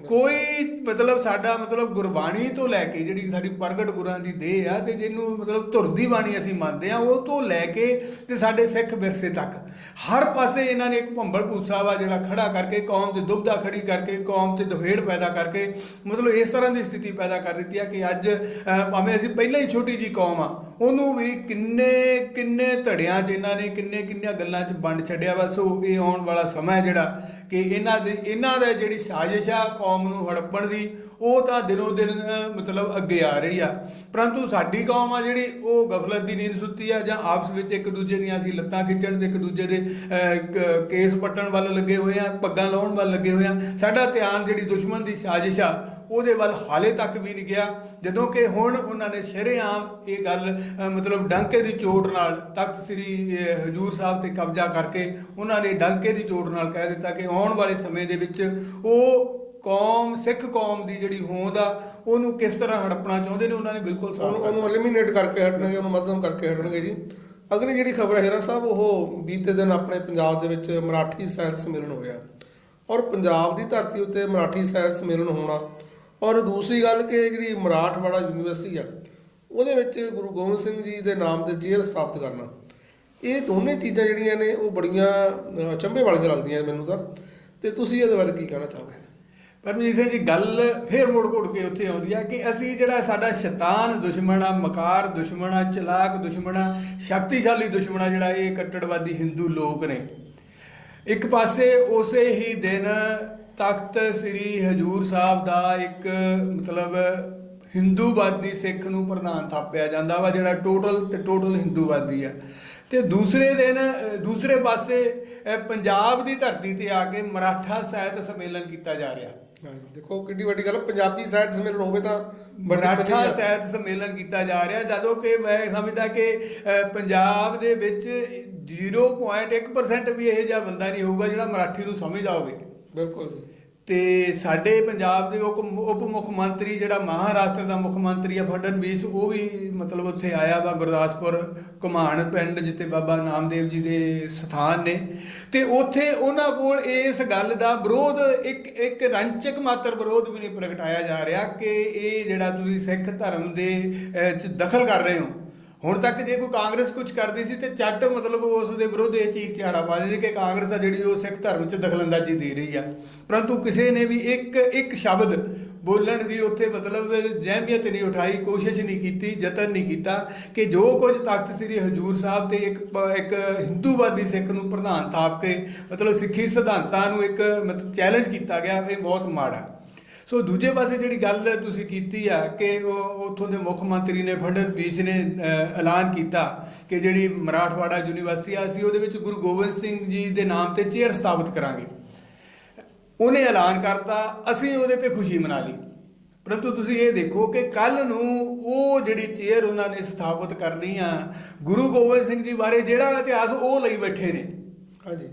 ਕੋਈ ਮਤਲਬ ਸਾਡਾ ਮਤਲਬ ਗੁਰਬਾਣੀ ਤੋਂ ਲੈ ਕੇ ਜਿਹੜੀ ਸਾਡੀ ਪ੍ਰਗਟ ਗੁਰਾਂ ਦੀ ਦੇਹ ਆ ਤੇ ਜਿਹਨੂੰ ਮਤਲਬ ਧੁਰ ਦੀ ਬਾਣੀ ਅਸੀਂ ਮੰਨਦੇ ਆ, ਉਹ ਤੋਂ ਲੈ ਕੇ ਤੇ ਸਾਡੇ ਸਿੱਖ ਵਿਰਸੇ ਤੱਕ। ਹਰ ਪਾਸੇ ਇਹਨਾਂ ਨੇ ਇੱਕ ਭੰਬਲ ਭੂਸਾ ਵਾ ਜਿਹੜਾ ਖੜਾ ਕਰਕੇ, ਕੌਮ ਤੇ ਦੁਬਦਾ ਖੜੀ ਕਰਕੇ, ਕੌਮ ਤੇ ਦਫੇੜ ਪੈਦਾ ਕਰਕੇ, ਮਤਲਬ ਇਸ ਤਰ੍ਹਾਂ ਦੀ ਸਥਿਤੀ ਪੈਦਾ ਕਰ ਦਿੱਤੀ ਆ ਕਿ ਅੱਜ ਭਾਵੇਂ ਅਸੀਂ ਪਹਿਲਾਂ ਹੀ ਛੋਟੀ ਜੀ ਕੌਮ ਆ ਉਹਨੂੰ ਵੀ ਕਿੰਨੇ ਕਿੰਨੇ ਧੜਿਆਂ 'ਚ ਇਹਨਾਂ ਨੇ, ਕਿੰਨੇ, ਕਿੰਨੀਆਂ ਗੱਲਾਂ 'ਚ ਵੰਡ ਛੱਡਿਆ ਬਸ ਉਹ ਇਹ ਆਉਣ ਵਾਲਾ ਸਮਾਂ ਜਿਹੜਾ ਕਿ ਇਹਨਾਂ ਦੇ, ਇਹਨਾਂ ਦਾ ਜਿਹੜੀ ਸਾਜ਼ਿਸ਼ ਆ ਕੌਮ ਨੂੰ ਹੜੱਪਣ ਦੀ ਉਹ ਤਾਂ ਦਿਨੋ ਦਿਨ ਮਤਲਬ ਅੱਗੇ ਆ ਰਹੀ ਆ। ਪਰੰਤੂ ਸਾਡੀ ਕੌਮ ਆ ਜਿਹੜੀ, ਉਹ ਗਫਲਤ ਦੀ ਨੀਂਦ ਸੁੱਤੀ ਆ ਜਾਂ ਆਪਸ ਵਿੱਚ ਇੱਕ ਦੂਜੇ ਦੀਆਂ ਅਸੀਂ ਲੱਤਾਂ ਖਿੱਚਣ ਤੇ ਇੱਕ ਦੂਜੇ ਦੇ ਕੇਸ ਪੱਟਣ ਵੱਲ ਲੱਗੇ ਹੋਏ ਆ, ਪੱਗਾਂ ਲਾਉਣ ਵੱਲ ਲੱਗੇ ਹੋਏ ਆ। ਸਾਡਾ ਧਿਆਨ ਜਿਹੜੀ ਦੁਸ਼ਮਣ ਦੀ ਸਾਜ਼ਿਸ਼ ਆ, ਉਹਦੇ ਵੱਲ ਹਾਲੇ ਤੱਕ ਵੀ ਨਹੀਂ ਗਿਆ। ਜਦੋਂ ਕਿ ਹੁਣ ਉਹਨਾਂ ਨੇ ਸ਼ਰੇਆਮ ਇਹ ਗੱਲ ਮਤਲਬ ਡਾਂਕੇ ਦੀ ਚੋਟ ਨਾਲ ਤਖਤ ਸ੍ਰੀ ਹਜੂਰ ਸਾਹਿਬ ਤੇ ਕਬਜ਼ਾ ਕਰਕੇ ਉਹਨਾਂ ਨੇ ਡਾਂਕੇ ਦੀ ਚੋਟ ਨਾਲ ਕਹਿ ਦਿੱਤਾ ਕਿ ਆਉਣ ਵਾਲੇ ਸਮੇਂ ਦੇ ਵਿੱਚ ਉਹ ਕੌਮ ਸਿੱਖ ਕੌਮ ਦੀ ਜਿਹੜੀ ਹੋਂਦ ਆ ਉਹਨੂੰ ਕਿਸ ਤਰ੍ਹਾਂ ਹੜਪਣਾ ਚਾਹੁੰਦੇ ਨੇ ਉਹਨਾਂ ਨੇ ਬਿਲਕੁਲ ਉਹਨੂੰ ਉਹਨੂੰ ਐਲੀਮੀਨੇਟ ਕਰਕੇ ਹਟਣਗੇ ਉਹਨੂੰ ਮੱਧਮ ਕਰਕੇ ਹਟਣਗੇ ਜੀ। ਅਗਲੀ ਜਿਹੜੀ ਖਬਰ ਹੈ ਹੀਰਾ ਸਾਹਿਬ ਉਹ ਬੀਤੇ ਦਿਨ ਆਪਣੇ ਪੰਜਾਬ ਦੇ ਵਿੱਚ ਮਰਾਠੀ ਸਾਹਿਤ ਸੰਮੇਲਨ ਹੋਇਆ ਔਰ ਪੰਜਾਬ ਦੀ ਧਰਤੀ ਉੱਤੇ ਮਰਾਠੀ ਸਾਹਿਤ ਸੰਮੇਲਨ ਹੋਣਾ ਔਰ ਦੂਸਰੀ ਗੱਲ ਕਿ ਜਿਹੜੀ ਮਰਾਠਵਾੜਾ ਯੂਨੀਵਰਸਿਟੀ ਆ ਉਹਦੇ ਵਿੱਚ ਗੁਰੂ ਗੋਬਿੰਦ ਸਿੰਘ ਜੀ ਦੇ ਨਾਮ ਤੇ ਚੇਅਰ ਸਥਾਪਿਤ ਕਰਨਾ। ਇਹ ਦੋਨੇ ਚੀਜ਼ਾਂ ਜਿਹੜੀਆਂ ਨੇ ਉਹ ਬੜੀਆਂ ਅਚੰਭੇ ਵਾਲੀਆਂ ਲੱਗਦੀਆਂ ਮੈਨੂੰ ਤਾਂ। ਤੇ ਤੁਸੀਂ ਇਹਦੇ ਬਾਰੇ ਕੀ ਕਹਿਣਾ ਚਾਹੋਗੇ? ਪਰਮਜੀਤ ਸਿੰਘ ਜੀ, ਗੱਲ ਫੇਰ ਮੁੜ ਘੁੜ ਕੇ ਉੱਥੇ ਆਉਂਦੀ ਆ ਕਿ ਅਸੀਂ ਜਿਹੜਾ ਸਾਡਾ ਸ਼ੈਤਾਨ ਦੁਸ਼ਮਣ ਆ, ਮਕਾਰ ਦੁਸ਼ਮਣ ਆ, ਚਲਾਕ ਦੁਸ਼ਮਣ ਆ, ਸ਼ਕਤੀਸ਼ਾਲੀ ਦੁਸ਼ਮਣ ਆ, ਜਿਹੜਾ ਇਹ ਕੱਟੜਵਾਦੀ ਹਿੰਦੂ ਲੋਕ ਨੇ। ਇੱਕ ਪਾਸੇ ਉਸੇ ਹੀ ਦਿਨ ਤਖਤ ਸ੍ਰੀ ਹਜੂਰ ਸਾਹਿਬ ਦਾ ਇੱਕ ਮਤਲਬ ਹਿੰਦੂਵਾਦੀ ਸਿੱਖ ਨੂੰ ਪ੍ਰਧਾਨ ਥਾਪਿਆ ਜਾਂਦਾ ਵਾ, ਜਿਹੜਾ ਟੋਟਲ ਤੇ ਟੋਟਲ ਹਿੰਦੂਵਾਦੀ ਆ। ਤੇ ਦੂਸਰੇ ਦਿਨ ਦੂਸਰੇ ਪਾਸੇ ਪੰਜਾਬ ਦੀ ਧਰਤੀ ਤੇ ਆ ਕੇ ਮਰਾਠਾ ਸਾਹਿਤ ਸੰਮੇਲਨ ਕੀਤਾ ਜਾ ਰਿਹਾ। ਦੇਖੋ ਕਿੰਨੀ ਵੱਡੀ ਗੱਲ ਪੰਜਾਬੀ ਸਾਹਿਤ ਸੰਮੇਲਨ ਹੋਵੇ ਤਾਂ ਮਰਾਠਾ। ਸਾਹਿਤ ਸੰਮੇਲਨ ਕੀਤਾ ਜਾ ਰਿਹਾ ਜਦੋਂ ਕਿ ਮੈਂ ਸਮਝਦਾ ਕਿ ਪੰਜਾਬ ਦੇ ਵਿੱਚ 0.1% ਵੀ ਇਹ ਜਿਹਾ ਬੰਦਾ ਨਹੀਂ ਹੋਊਗਾ ਜਿਹੜਾ ਮਰਾਠੀ ਨੂੰ ਸਮਝਦਾ ਹੋਵੇ ਬਿਲਕੁਲ ਜੀ ਤੇ ਸਾਡੇ ਪੰਜਾਬ ਦੇ ਉਪ ਉਪ ਮੁੱਖ ਮੰਤਰੀ ਜਿਹੜਾ ਮਹਾਰਾਸ਼ਟਰ ਦਾ ਮੁੱਖ ਮੰਤਰੀ ਆ ਫੜਨਵੀਸ ਉਹ ਵੀ ਮਤਲਬ ਉੱਥੇ ਆਇਆ ਵਾ ਗੁਰਦਾਸਪੁਰ ਘੁਮਾਣ ਪਿੰਡ ਜਿੱਥੇ ਬਾਬਾ ਨਾਮਦੇਵ ਜੀ ਦੇ ਸਥਾਨ ਨੇ। ਤੇ ਉੱਥੇ ਉਹਨਾਂ ਕੋਲ ਇਸ ਗੱਲ ਦਾ ਵਿਰੋਧ, ਇੱਕ ਇੱਕ ਰੰਚਕ ਮਾਤਰ ਵਿਰੋਧ ਵੀ ਨਹੀਂ ਪ੍ਰਗਟਾਇਆ ਜਾ ਰਿਹਾ ਕਿ ਇਹ ਜਿਹੜਾ ਤੁਸੀਂ ਸਿੱਖ ਧਰਮ ਦੇ 'ਚ ਦਖਲ ਕਰ ਰਹੇ ਹੋ। ਹੁਣ ਤੱਕ ਜੇ ਕੋਈ ਕਾਂਗਰਸ ਕੁਝ ਕਰਦੀ ਸੀ ਤੇ ਚੱਟ ਮਤਲਬ ਉਸ ਦੇ ਵਿਰੁੱਧ ਇਹ ਚੀਕ ਚਿਹਾੜਾ ਪਾਉਂਦੇ ਸੀ ਕਿ ਕਾਂਗਰਸ ਆ ਜਿਹੜੀ ਉਹ ਸਿੱਖ ਧਰਮ 'ਚ ਦਖਲਅੰਦਾਜ਼ੀ ਦੇ ਰਹੀ ਆ। ਪਰੰਤੂ ਕਿਸੇ ਨੇ ਵੀ ਇੱਕ ਇੱਕ ਸ਼ਬਦ ਬੋਲਣ ਦੀ ਉੱਥੇ ਮਤਲਬ ਜਹਿਮੀਅਤ ਨਹੀਂ ਉਠਾਈ, ਕੋਸ਼ਿਸ਼ ਨਹੀਂ ਕੀਤੀ, ਯਤਨ ਨਹੀਂ ਕੀਤਾ ਕਿ ਜੋ ਕੁਝ ਤਖਤ ਸ੍ਰੀ ਹਜੂਰ ਸਾਹਿਬ ਤੇ ਇੱਕ ਪ- ਇੱਕ ਹਿੰਦੂਵਾਦੀ ਸਿੱਖ ਨੂੰ ਪ੍ਰਧਾਨ ਥਾਪ ਕੇ ਮਤਲਬ ਸਿੱਖੀ ਸਿਧਾਂਤਾਂ ਨੂੰ ਇੱਕ ਮਤਲਬ ਚੈਲੰਜ ਕੀਤਾ ਗਿਆ, ਇਹ ਬਹੁਤ ਮਾੜਾ ਸੋ ਦੂਜੇ ਪਾਸੇ ਜਿਹੜੀ ਗੱਲ ਤੁਸੀਂ ਕੀਤੀ ਆ ਕਿ ਉਹ ਉੱਥੋਂ ਦੇ ਮੁੱਖ ਮੰਤਰੀ ਨੇ ਫੜਨਵੀਸ ਨੇ ਐਲਾਨ ਕੀਤਾ ਕਿ ਜਿਹੜੀ ਮਰਾਠਵਾੜਾ ਯੂਨੀਵਰਸਿਟੀ ਆ, ਅਸੀਂ ਉਹਦੇ ਵਿੱਚ ਗੁਰੂ ਗੋਬਿੰਦ ਸਿੰਘ ਜੀ ਦੇ ਨਾਮ ਤੇ ਚੇਅਰ ਸਥਾਪਿਤ ਕਰਾਂਗੇ। ਉਹਨੇ ਐਲਾਨ ਕਰਤਾ, ਅਸੀਂ ਉਹਦੇ ਤੇ ਖੁਸ਼ੀ ਮਨਾ ਲਈ। ਪਰੰਤੂ ਤੁਸੀਂ ਇਹ ਦੇਖੋ ਕਿ ਕੱਲ ਨੂੰ ਉਹ ਜਿਹੜੀ ਚੇਅਰ ਉਹਨਾਂ ਨੇ ਸਥਾਪਿਤ ਕਰਨੀ ਆ, ਗੁਰੂ ਗੋਬਿੰਦ ਸਿੰਘ ਜੀ ਬਾਰੇ ਜਿਹੜਾ ਇਤਿਹਾਸ ਉਹ ਲਈ ਬੈਠੇ ਨੇ। ਹਾਂਜੀ।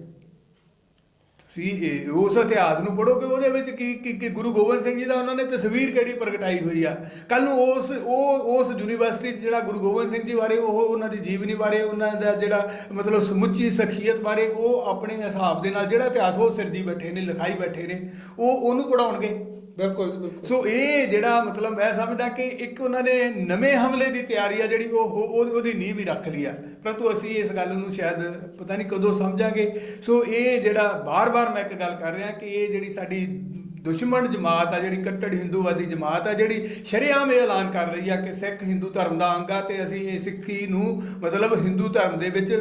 ਸੀ ਉਸ ਇਤਿਹਾਸ ਨੂੰ ਪੜੋਗੇ ਉਹਦੇ ਵਿੱਚ ਕੀ ਕੀ ਗੁਰੂ ਗੋਬਿੰਦ ਸਿੰਘ ਜੀ ਦਾ ਉਹਨਾਂ ਨੇ ਤਸਵੀਰ ਕਿਹੜੀ ਪ੍ਰਗਟਾਈ ਹੋਈ ਆ। ਕੱਲ ਨੂੰ ਉਸ ਉਹ ਉਸ ਯੂਨੀਵਰਸਿਟੀ 'ਚ ਜਿਹੜਾ ਗੁਰੂ ਗੋਬਿੰਦ ਸਿੰਘ ਜੀ ਬਾਰੇ, ਉਹ ਉਹਨਾਂ ਦੀ ਜੀਵਨੀ ਬਾਰੇ, ਉਹਨਾਂ ਦਾ ਜਿਹੜਾ ਮਤਲਬ ਸਮੁੱਚੀ ਸ਼ਖਸੀਅਤ ਬਾਰੇ, ਉਹ ਆਪਣੇ ਹਿਸਾਬ ਦੇ ਨਾਲ ਜਿਹੜਾ ਇਤਿਹਾਸ ਉਹ ਸਿਰਜੀ ਬੈਠੇ ਨੇ, ਲਿਖਾਈ ਬੈਠੇ ਨੇ, ਉਹ ਉਹਨੂੰ ਪੜਾਉਣਗੇ ਬਿਲਕੁਲ ਜੀ, ਬਿਲਕੁਲ। ਸੋ ਇਹ ਜਿਹੜਾ ਮਤਲਬ ਮੈਂ ਸਮਝਦਾ ਕਿ ਇੱਕ ਉਹਨਾਂ ਨੇ ਨਵੇਂ ਹਮਲੇ ਦੀ ਤਿਆਰੀ ਆ ਜਿਹੜੀ ਉਹ ਉਹ- ਉਹਦੀ ਨੀਂਹ ਵੀ ਰੱਖ ਲਈ ਆ। ਪਰੰਤੂ ਅਸੀਂ ਇਸ ਗੱਲ ਨੂੰ ਸ਼ਾਇਦ ਪਤਾ ਨਹੀਂ ਕਦੋਂ ਸਮਝਾਂਗੇ। ਸੋ ਇਹ ਜਿਹੜਾ ਬਾਰ-ਬਾਰ ਮੈਂ ਇੱਕ ਗੱਲ ਕਰ ਰਿਹਾ ਕਿ ਇਹ ਜਿਹੜੀ ਸਾਡੀ ਦੁਸ਼ਮਣ ਜਮਾਤ ਆ ਜਿਹੜੀ ਕੱਟੜ ਹਿੰਦੂਵਾਦੀ ਜਮਾਤ ਆ ਜਿਹੜੀ ਸ਼ਰੇਆਮ ਇਹ ਐਲਾਨ ਕਰ ਰਹੀ ਆ ਕਿ ਸਿੱਖ ਹਿੰਦੂ ਧਰਮ ਦਾ ਅੰਗ ਆ ਤੇ ਅਸੀਂ ਇਹ ਸਿੱਖੀ ਨੂੰ ਮਤਲਬ ਹਿੰਦੂ ਧਰਮ ਦੇ ਵਿੱਚ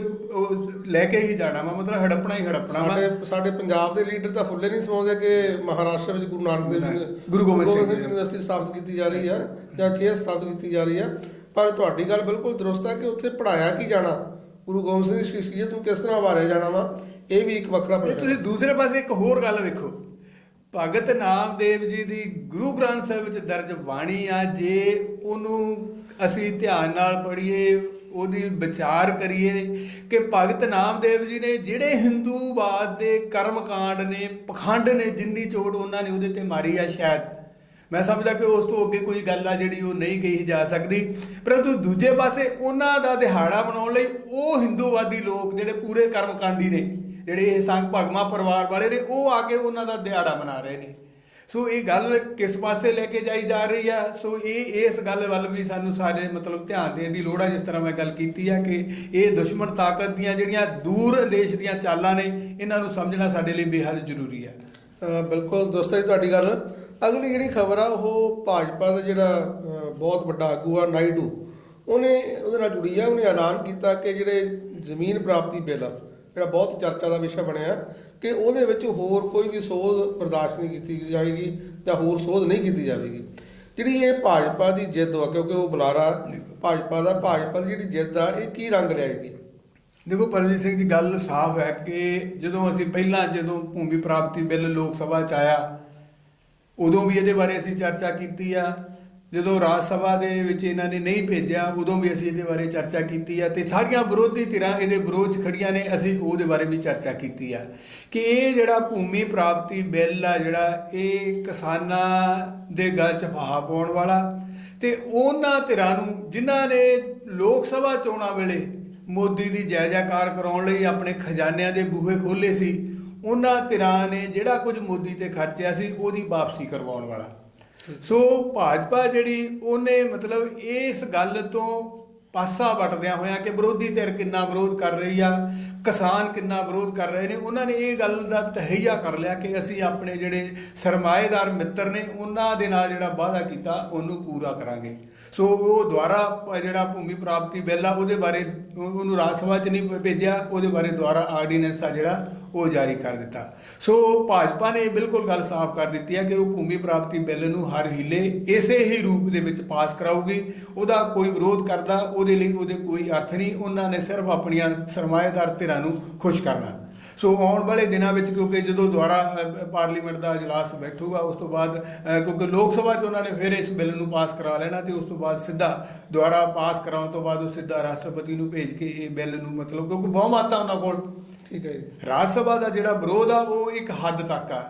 ਲੈ ਕੇ ਹੀ ਜਾਣਾ ਵਾ ਮਤਲਬ ਹੜਪਣਾ ਹੀ ਹੜਪਣਾ ਵਾ। ਸਾਡੇ ਸਾਡੇ ਪੰਜਾਬ ਦੇ ਲੀਡਰ ਤਾਂ ਫੁੱਲੇ ਨਹੀਂ ਸਮਾਉਂਦੇ ਕਿ ਮਹਾਰਾਸ਼ਟਰ ਵਿੱਚ ਗੁਰੂ ਨਾਨਕ ਦੇਵ ਜੀ ਗੁਰੂ ਗੋਬਿੰਦ ਸਿੰਘ ਜੀ। ਯੂਨੀਵਰਸਿਟੀ ਸਥਾਪਿਤ ਕੀਤੀ ਜਾ ਰਹੀ ਹੈ ਜਾਂ ਚੇਅਰ ਸਥਾਪਿਤ ਕੀਤੀ ਜਾ ਰਹੀ ਹੈ ਪਰ ਤੁਹਾਡੀ ਗੱਲ ਬਿਲਕੁਲ ਦਰੁਸਤ ਹੈ ਕਿ ਉੱਥੇ ਪੜਾਇਆ ਕੀ ਜਾਣਾ? ਗੁਰੂ ਗੋਬਿੰਦ ਸਿੰਘ ਦੀ ਸ਼ਖਸੀਅਤ ਨੂੰ ਕਿਸ ਤਰ੍ਹਾਂ ਵਾਰਿਆ ਜਾਣਾ ਵਾ? ਇਹ ਵੀ ਇੱਕ ਵੱਖਰਾ ਪ੍ਰਸ਼ਨ ਤੁਸੀਂ ਦੂਸਰੇ ਪਾਸੇ ਇੱਕ ਹੋਰ ਗੱਲ ਵੇਖੋ। ਭਗਤ ਨਾਮਦੇਵ ਜੀ ਦੀ ਗੁਰੂ ਗ੍ਰੰਥ ਸਾਹਿਬ ਵਿੱਚ ਦਰਜ ਬਾਣੀ ਆ, ਜੇ ਉਹਨੂੰ ਅਸੀਂ ਧਿਆਨ ਨਾਲ ਪੜ੍ਹੀਏ, ਉਹਦੀ ਵਿਚਾਰ ਕਰੀਏ ਕਿ ਭਗਤ ਨਾਮਦੇਵ ਜੀ ਨੇ ਜਿਹੜੇ ਹਿੰਦੂਵਾਦ ਦੇ ਕਰਮਕਾਂਡ ਨੇ, ਪਖੰਡ ਨੇ, ਜਿੰਨੀ ਚੋਟ ਉਹਨਾਂ ਨੇ ਉਹਦੇ ਤੇ ਮਾਰੀ ਆ ਸ਼ਾਇਦ। ਮੈਂ ਸਮਝਦਾ ਕਿ ਉਸ ਤੋਂ ਅੱਗੇ ਕੋਈ ਗੱਲ ਆ ਜਿਹੜੀ ਉਹ ਨਹੀਂ ਕਹੀ ਜਾ ਸਕਦੀ। ਪਰੰਤੂ ਦੂਜੇ ਪਾਸੇ ਉਹਨਾਂ ਦਾ ਦਿਹਾੜਾ ਬਣਾਉਣ ਲਈ ਉਹ ਹਿੰਦੂਵਾਦੀ ਲੋਕ ਜਿਹੜੇ ਪੂਰੇ ਕਰਮਕਾਂਡੀ ਨੇ ਜਿਹੜੇ ਇਹ ਸੰਗ ਭਗਮਾ ਪਰਿਵਾਰ ਵਾਲੇ ਨੇ ਉਹ ਆ ਕੇ ਉਹਨਾਂ ਦਾ ਦਿਹਾੜਾ ਮਨਾ ਰਹੇ ਨੇ। ਸੋ ਇਹ ਗੱਲ ਕਿਸ ਪਾਸੇ ਲੈ ਕੇ ਜਾਈ ਜਾ ਰਹੀ ਆ? ਸੋ ਇਹ ਇਸ ਗੱਲ ਵੱਲ ਵੀ ਸਾਨੂੰ ਸਾਰੇ ਮਤਲਬ ਧਿਆਨ ਦੇਣ ਦੀ ਲੋੜ ਆ ਜਿਸ ਤਰ੍ਹਾਂ ਮੈਂ ਗੱਲ ਕੀਤੀ ਆ ਕਿ ਇਹ ਦੁਸ਼ਮਣ ਤਾਕਤ ਦੀਆਂ ਜਿਹੜੀਆਂ ਦੂਰ ਦੇਸ਼ ਦੀਆਂ ਚਾਲਾਂ ਨੇ ਇਹਨਾਂ ਨੂੰ ਸਮਝਣਾ ਸਾਡੇ ਲਈ ਬੇਹੱਦ ਜ਼ਰੂਰੀ ਆ। ਬਿਲਕੁਲ ਦੋਸਤੋ ਜੀ ਤੁਹਾਡੀ ਗੱਲ। ਅਗਲੀ ਜਿਹੜੀ ਖਬਰ ਆ ਉਹ ਭਾਜਪਾ ਦਾ ਜਿਹੜਾ ਬਹੁਤ ਵੱਡਾ ਆਗੂ ਆ ਨਾਇਡੂ। ਉਹਨੇ ਉਹਦੇ ਨਾਲ ਜੁੜੀ ਆ ਉਹਨੇ ਐਲਾਨ ਕੀਤਾ ਕਿ ਜਿਹੜੇ ਜ਼ਮੀਨ ਪ੍ਰਾਪਤੀ ਬਿੱਲ ਆ, ਜਿਹੜਾ ਬਹੁਤ ਚਰਚਾ ਦਾ ਵਿਸ਼ਾ ਬਣਿਆ ਕਿ ਉਹਦੇ ਵਿੱਚ ਹੋਰ ਕੋਈ ਵੀ ਸੋਧ ਬਰਦਾਸ਼ਤ ਨਹੀਂ ਕੀਤੀ ਜਾਏਗੀ ਜਾਂ ਹੋਰ ਸੋਧ ਨਹੀਂ ਕੀਤੀ ਜਾਵੇਗੀ। ਜਿਹੜੀ ਇਹ ਭਾਜਪਾ ਦੀ ਜਿੱਦ ਆ, ਕਿਉਂਕਿ ਉਹ ਬੁਲਾਰਾ ਭਾਜਪਾ ਦਾ, ਭਾਜਪਾ ਦੀ ਜਿਹੜੀ ਜਿੱਦ ਆ, ਇਹ ਕੀ ਰੰਗ ਲਿਆਏਗੀ? ਦੇਖੋ ਪਰਮਜੀਤ ਸਿੰਘ ਜੀ, ਗੱਲ ਸਾਫ਼ ਹੈ ਕਿ ਜਦੋਂ ਅਸੀਂ ਪਹਿਲਾਂ ਜਦੋਂ ਭੂਮੀ ਪ੍ਰਾਪਤੀ ਬਿੱਲ ਲੋਕ ਸਭਾ ਚ ਆਇਆ, ਉਦੋਂ ਵੀ ਇਹਦੇ ਬਾਰੇ ਅਸੀਂ ਚਰਚਾ ਕੀਤੀ ਆ। ਜਦੋਂ ਰਾਜ ਸਭਾ ਦੇ ਵਿੱਚ ਇਹਨਾਂ ਨੇ ਨਹੀਂ ਭੇਜਿਆ, ਉਦੋਂ ਵੀ ਅਸੀਂ ਇਹਦੇ ਬਾਰੇ ਚਰਚਾ ਕੀਤੀ ਆ ਤੇ ਸਾਰੀਆਂ ਵਿਰੋਧੀ ਧਿਰਾਂ ਇਹਦੇ ਵਿਰੋਧ 'ਚ ਖੜੀਆਂ ਨੇ, ਅਸੀਂ ਉਹਦੇ ਬਾਰੇ ਵੀ ਚਰਚਾ ਕੀਤੀ ਆ ਕਿ ਇਹ ਜਿਹੜਾ ਭੂਮੀ ਪ੍ਰਾਪਤੀ ਬਿੱਲ ਆ ਜਿਹੜਾ, ਇਹ ਕਿਸਾਨਾਂ ਦੇ ਗਲ 'ਚ ਫਾਹਾ ਪਾਉਣ ਵਾਲਾ ਤੇ ਉਹਨਾਂ ਧਿਰਾਂ ਨੂੰ ਜਿਨ੍ਹਾਂ ਨੇ ਲੋਕ ਸਭਾ ਚੋਣਾਂ ਵੇਲੇ ਮੋਦੀ ਦੀ ਜੈ ਜੈਕਾਰ ਕਰਾਉਣ ਲਈ ਆਪਣੇ ਖਜ਼ਾਨਿਆਂ ਦੇ ਬੂਹੇ ਖੋਲੇ ਸੀ, ਉਹਨਾਂ ਧਿਰਾਂ ਨੇ ਜਿਹੜਾ ਕੁਝ ਮੋਦੀ ਤੇ ਖਰਚਿਆ ਸੀ, ਉਹਦੀ ਵਾਪਸੀ ਕਰਵਾਉਣ ਵਾਲਾ। ਸੋ ਭਾਜਪਾ ਜਿਹੜੀ ਉਹਨੇ ਮਤਲਬ ਇਸ ਗੱਲ ਤੋਂ ਪਾਸਾ ਵਟਦਿਆਂ ਹੋਇਆਂ ਕਿ ਵਿਰੋਧੀ ਧਿਰ ਕਿੰਨਾ ਵਿਰੋਧ ਕਰ ਰਹੀ ਆ, ਕਿਸਾਨ ਕਿੰਨਾ ਵਿਰੋਧ ਕਰ ਰਹੇ ਨੇ, ਉਹਨਾਂ ਨੇ ਇਹ ਗੱਲ ਦਾ ਤਹਈਆ ਕਰ ਲਿਆ ਕਿ ਅਸੀਂ ਆਪਣੇ ਜਿਹੜੇ ਸਰਮਾਏਦਾਰ ਮਿੱਤਰ ਨੇ, ਉਹਨਾਂ ਦੇ ਨਾਲ ਜਿਹੜਾ ਵਾਅਦਾ ਕੀਤਾ, ਉਹਨੂੰ ਪੂਰਾ ਕਰਾਂਗੇ। ਸੋ ਉਹ ਦੁਆਰਾ ਜਿਹੜਾ ਭੂਮੀ ਪ੍ਰਾਪਤੀ ਬਿੱਲ ਆ, ਉਹਦੇ ਬਾਰੇ ਉਹਨੂੰ ਰਾਜ ਸਭਾ 'ਚ ਨਹੀਂ ਭੇਜਿਆ, ਉਹਦੇ ਬਾਰੇ ਦੁਆਰਾ ਆਰਡੀਨੈਂਸ ਆ ਜਿਹੜਾ ਉਹ ਜਾਰੀ ਕਰ ਦਿੱਤਾ। ਸੋ ਭਾਜਪਾ ਨੇ ਬਿਲਕੁਲ ਗੱਲ ਸਾਫ਼ ਕਰ ਦਿੱਤੀ ਹੈ ਕਿ ਉਹ ਭੂਮੀ ਪ੍ਰਾਪਤੀ ਬਿੱਲ ਨੂੰ ਹਰ ਹੀਲੇ ਇਸੇ ਹੀ ਰੂਪ ਦੇ ਵਿੱਚ ਪਾਸ ਕਰਾਊਗੀ। ਉਹਦਾ ਕੋਈ ਵਿਰੋਧ ਕਰਦਾ, ਉਹਦੇ ਲਈ ਉਹਦੇ ਕੋਈ ਅਰਥ ਨਹੀਂ। ਉਹਨਾਂ ਨੇ ਸਿਰਫ ਆਪਣੀਆਂ ਸਰਮਾਏਦਾਰ ਧਿਰਾਂ ਨੂੰ ਖੁਸ਼ ਕਰਨਾ। ਸੋ ਆਉਣ ਵਾਲੇ ਦਿਨਾਂ ਵਿੱਚ ਕਿਉਂਕਿ ਜਦੋਂ ਦੁਆਰਾ ਪਾਰਲੀਮੈਂਟ ਦਾ ਇਜਲਾਸ ਬੈਠੂਗਾ, ਉਸ ਤੋਂ ਬਾਅਦ ਕਿਉਂਕਿ ਲੋਕ ਸਭਾ 'ਚ ਉਹਨਾਂ ਨੇ ਫਿਰ ਇਸ ਬਿੱਲ ਨੂੰ ਪਾਸ ਕਰਾ ਲੈਣਾ ਤੇ ਉਸ ਤੋਂ ਬਾਅਦ ਸਿੱਧਾ ਦੁਆਰਾ ਪਾਸ ਕਰਾਉਣ ਤੋਂ ਬਾਅਦ ਉਹ ਸਿੱਧਾ ਰਾਸ਼ਟਰਪਤੀ ਨੂੰ ਭੇਜ ਕੇ ਇਹ ਬਿੱਲ ਨੂੰ ਮਤਲਬ ਕਿਉਂਕਿ ਬਹੁਮਤ ਉਹਨਾਂ ਕੋਲ ਠੀਕ ਹੈ ਜੀ। ਰਾਜ ਸਭਾ ਦਾ ਜਿਹੜਾ ਵਿਰੋਧ ਆ ਉਹ ਇੱਕ ਹੱਦ ਤੱਕ ਆ।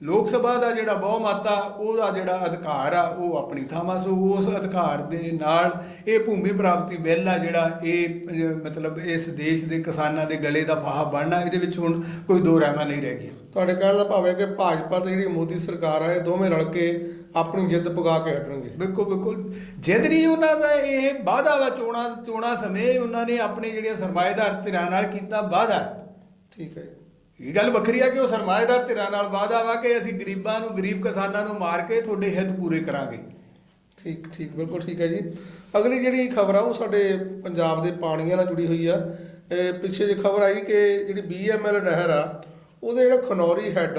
ਲੋਕ ਸਭਾ ਦਾ ਜਿਹੜਾ ਬਹੁਮਤ ਆ ਉਹਦਾ ਜਿਹੜਾ ਅਧਿਕਾਰ ਆ ਉਹ ਆਪਣੀ ਥਾਂ ਸੋ ਉਸ ਅਧਿਕਾਰ ਦੇ ਨਾਲ ਇਹ ਭੂਮੀ ਪ੍ਰਾਪਤੀ ਬਿੱਲ ਆ ਜਿਹੜਾ ਇਹ ਮਤਲਬ ਇਸ ਦੇਸ਼ ਦੇ ਕਿਸਾਨਾਂ ਦੇ ਗਲੇ ਦਾ ਫਾਹਾ ਬਣਨਾ ਇਹਦੇ ਵਿੱਚ ਹੁਣ ਕੋਈ ਦੋ ਰਹਿਮਾ ਨਹੀਂ ਰਹਿ ਗਿਆ ਤੁਹਾਡੇ ਕਹਿਣ ਦਾ ਭਾਵ ਹੈ ਕਿ ਭਾਜਪਾ ਤੇ ਜਿਹੜੀ ਮੋਦੀ ਸਰਕਾਰ ਹੈ ਇਹ ਦੋਵੇਂ ਰਲ ਕੇ ਆਪਣੀ ਜਿੱਦ ਪੁਗਾ ਕੇ ਹਟਣਗੇ। ਬਿਲਕੁਲ ਬਿਲਕੁਲ। ਜਿੱਦ ਨਹੀਂ ਉਹਨਾਂ ਦਾ ਇਹ ਵਾਅਦਾ ਵਾ ਚੋਣਾਂ ਚੋਣਾਂ ਸਮੇਂ ਉਹਨਾਂ ਨੇ ਆਪਣੇ ਜਿਹੜੇ ਸਰਮਾਏਦਾਰ ਧਿਰਾਂ ਨਾਲ ਕੀਤਾ ਵਾਅਦਾ। ਠੀਕ ਹੈ। ਇਹ ਗੱਲ ਵੱਖਰੀ ਆ ਕਿ ਉਹ ਸਰਮਾਏਦਾਰ ਧਿਰਾਂ ਨਾਲ ਵਾਅਦਾ ਵਾ ਕਿ ਅਸੀਂ ਗਰੀਬਾਂ ਨੂੰ ਗਰੀਬ ਕਿਸਾਨਾਂ ਨੂੰ ਮਾਰ ਕੇ ਤੁਹਾਡੇ ਹਿੱਤ ਪੂਰੇ ਕਰਾਂਗੇ। ਠੀਕ ਠੀਕ ਬਿਲਕੁਲ ਠੀਕ ਹੈ ਜੀ। ਅਗਲੀ ਜਿਹੜੀ ਖਬਰ ਆ ਉਹ ਸਾਡੇ ਪੰਜਾਬ ਦੇ ਪਾਣੀਆਂ ਨਾਲ ਜੁੜੀ ਹੋਈ ਆ। ਪਿੱਛੇ ਜੇ ਖਬਰ ਆਈ ਕਿ ਜਿਹੜੀ ਬੀਐਮਐਲ ਨਹਿਰ ਆ ਉਹਦੇ ਜਿਹੜਾ ਖਨੌਰੀ ਹੈੱਡ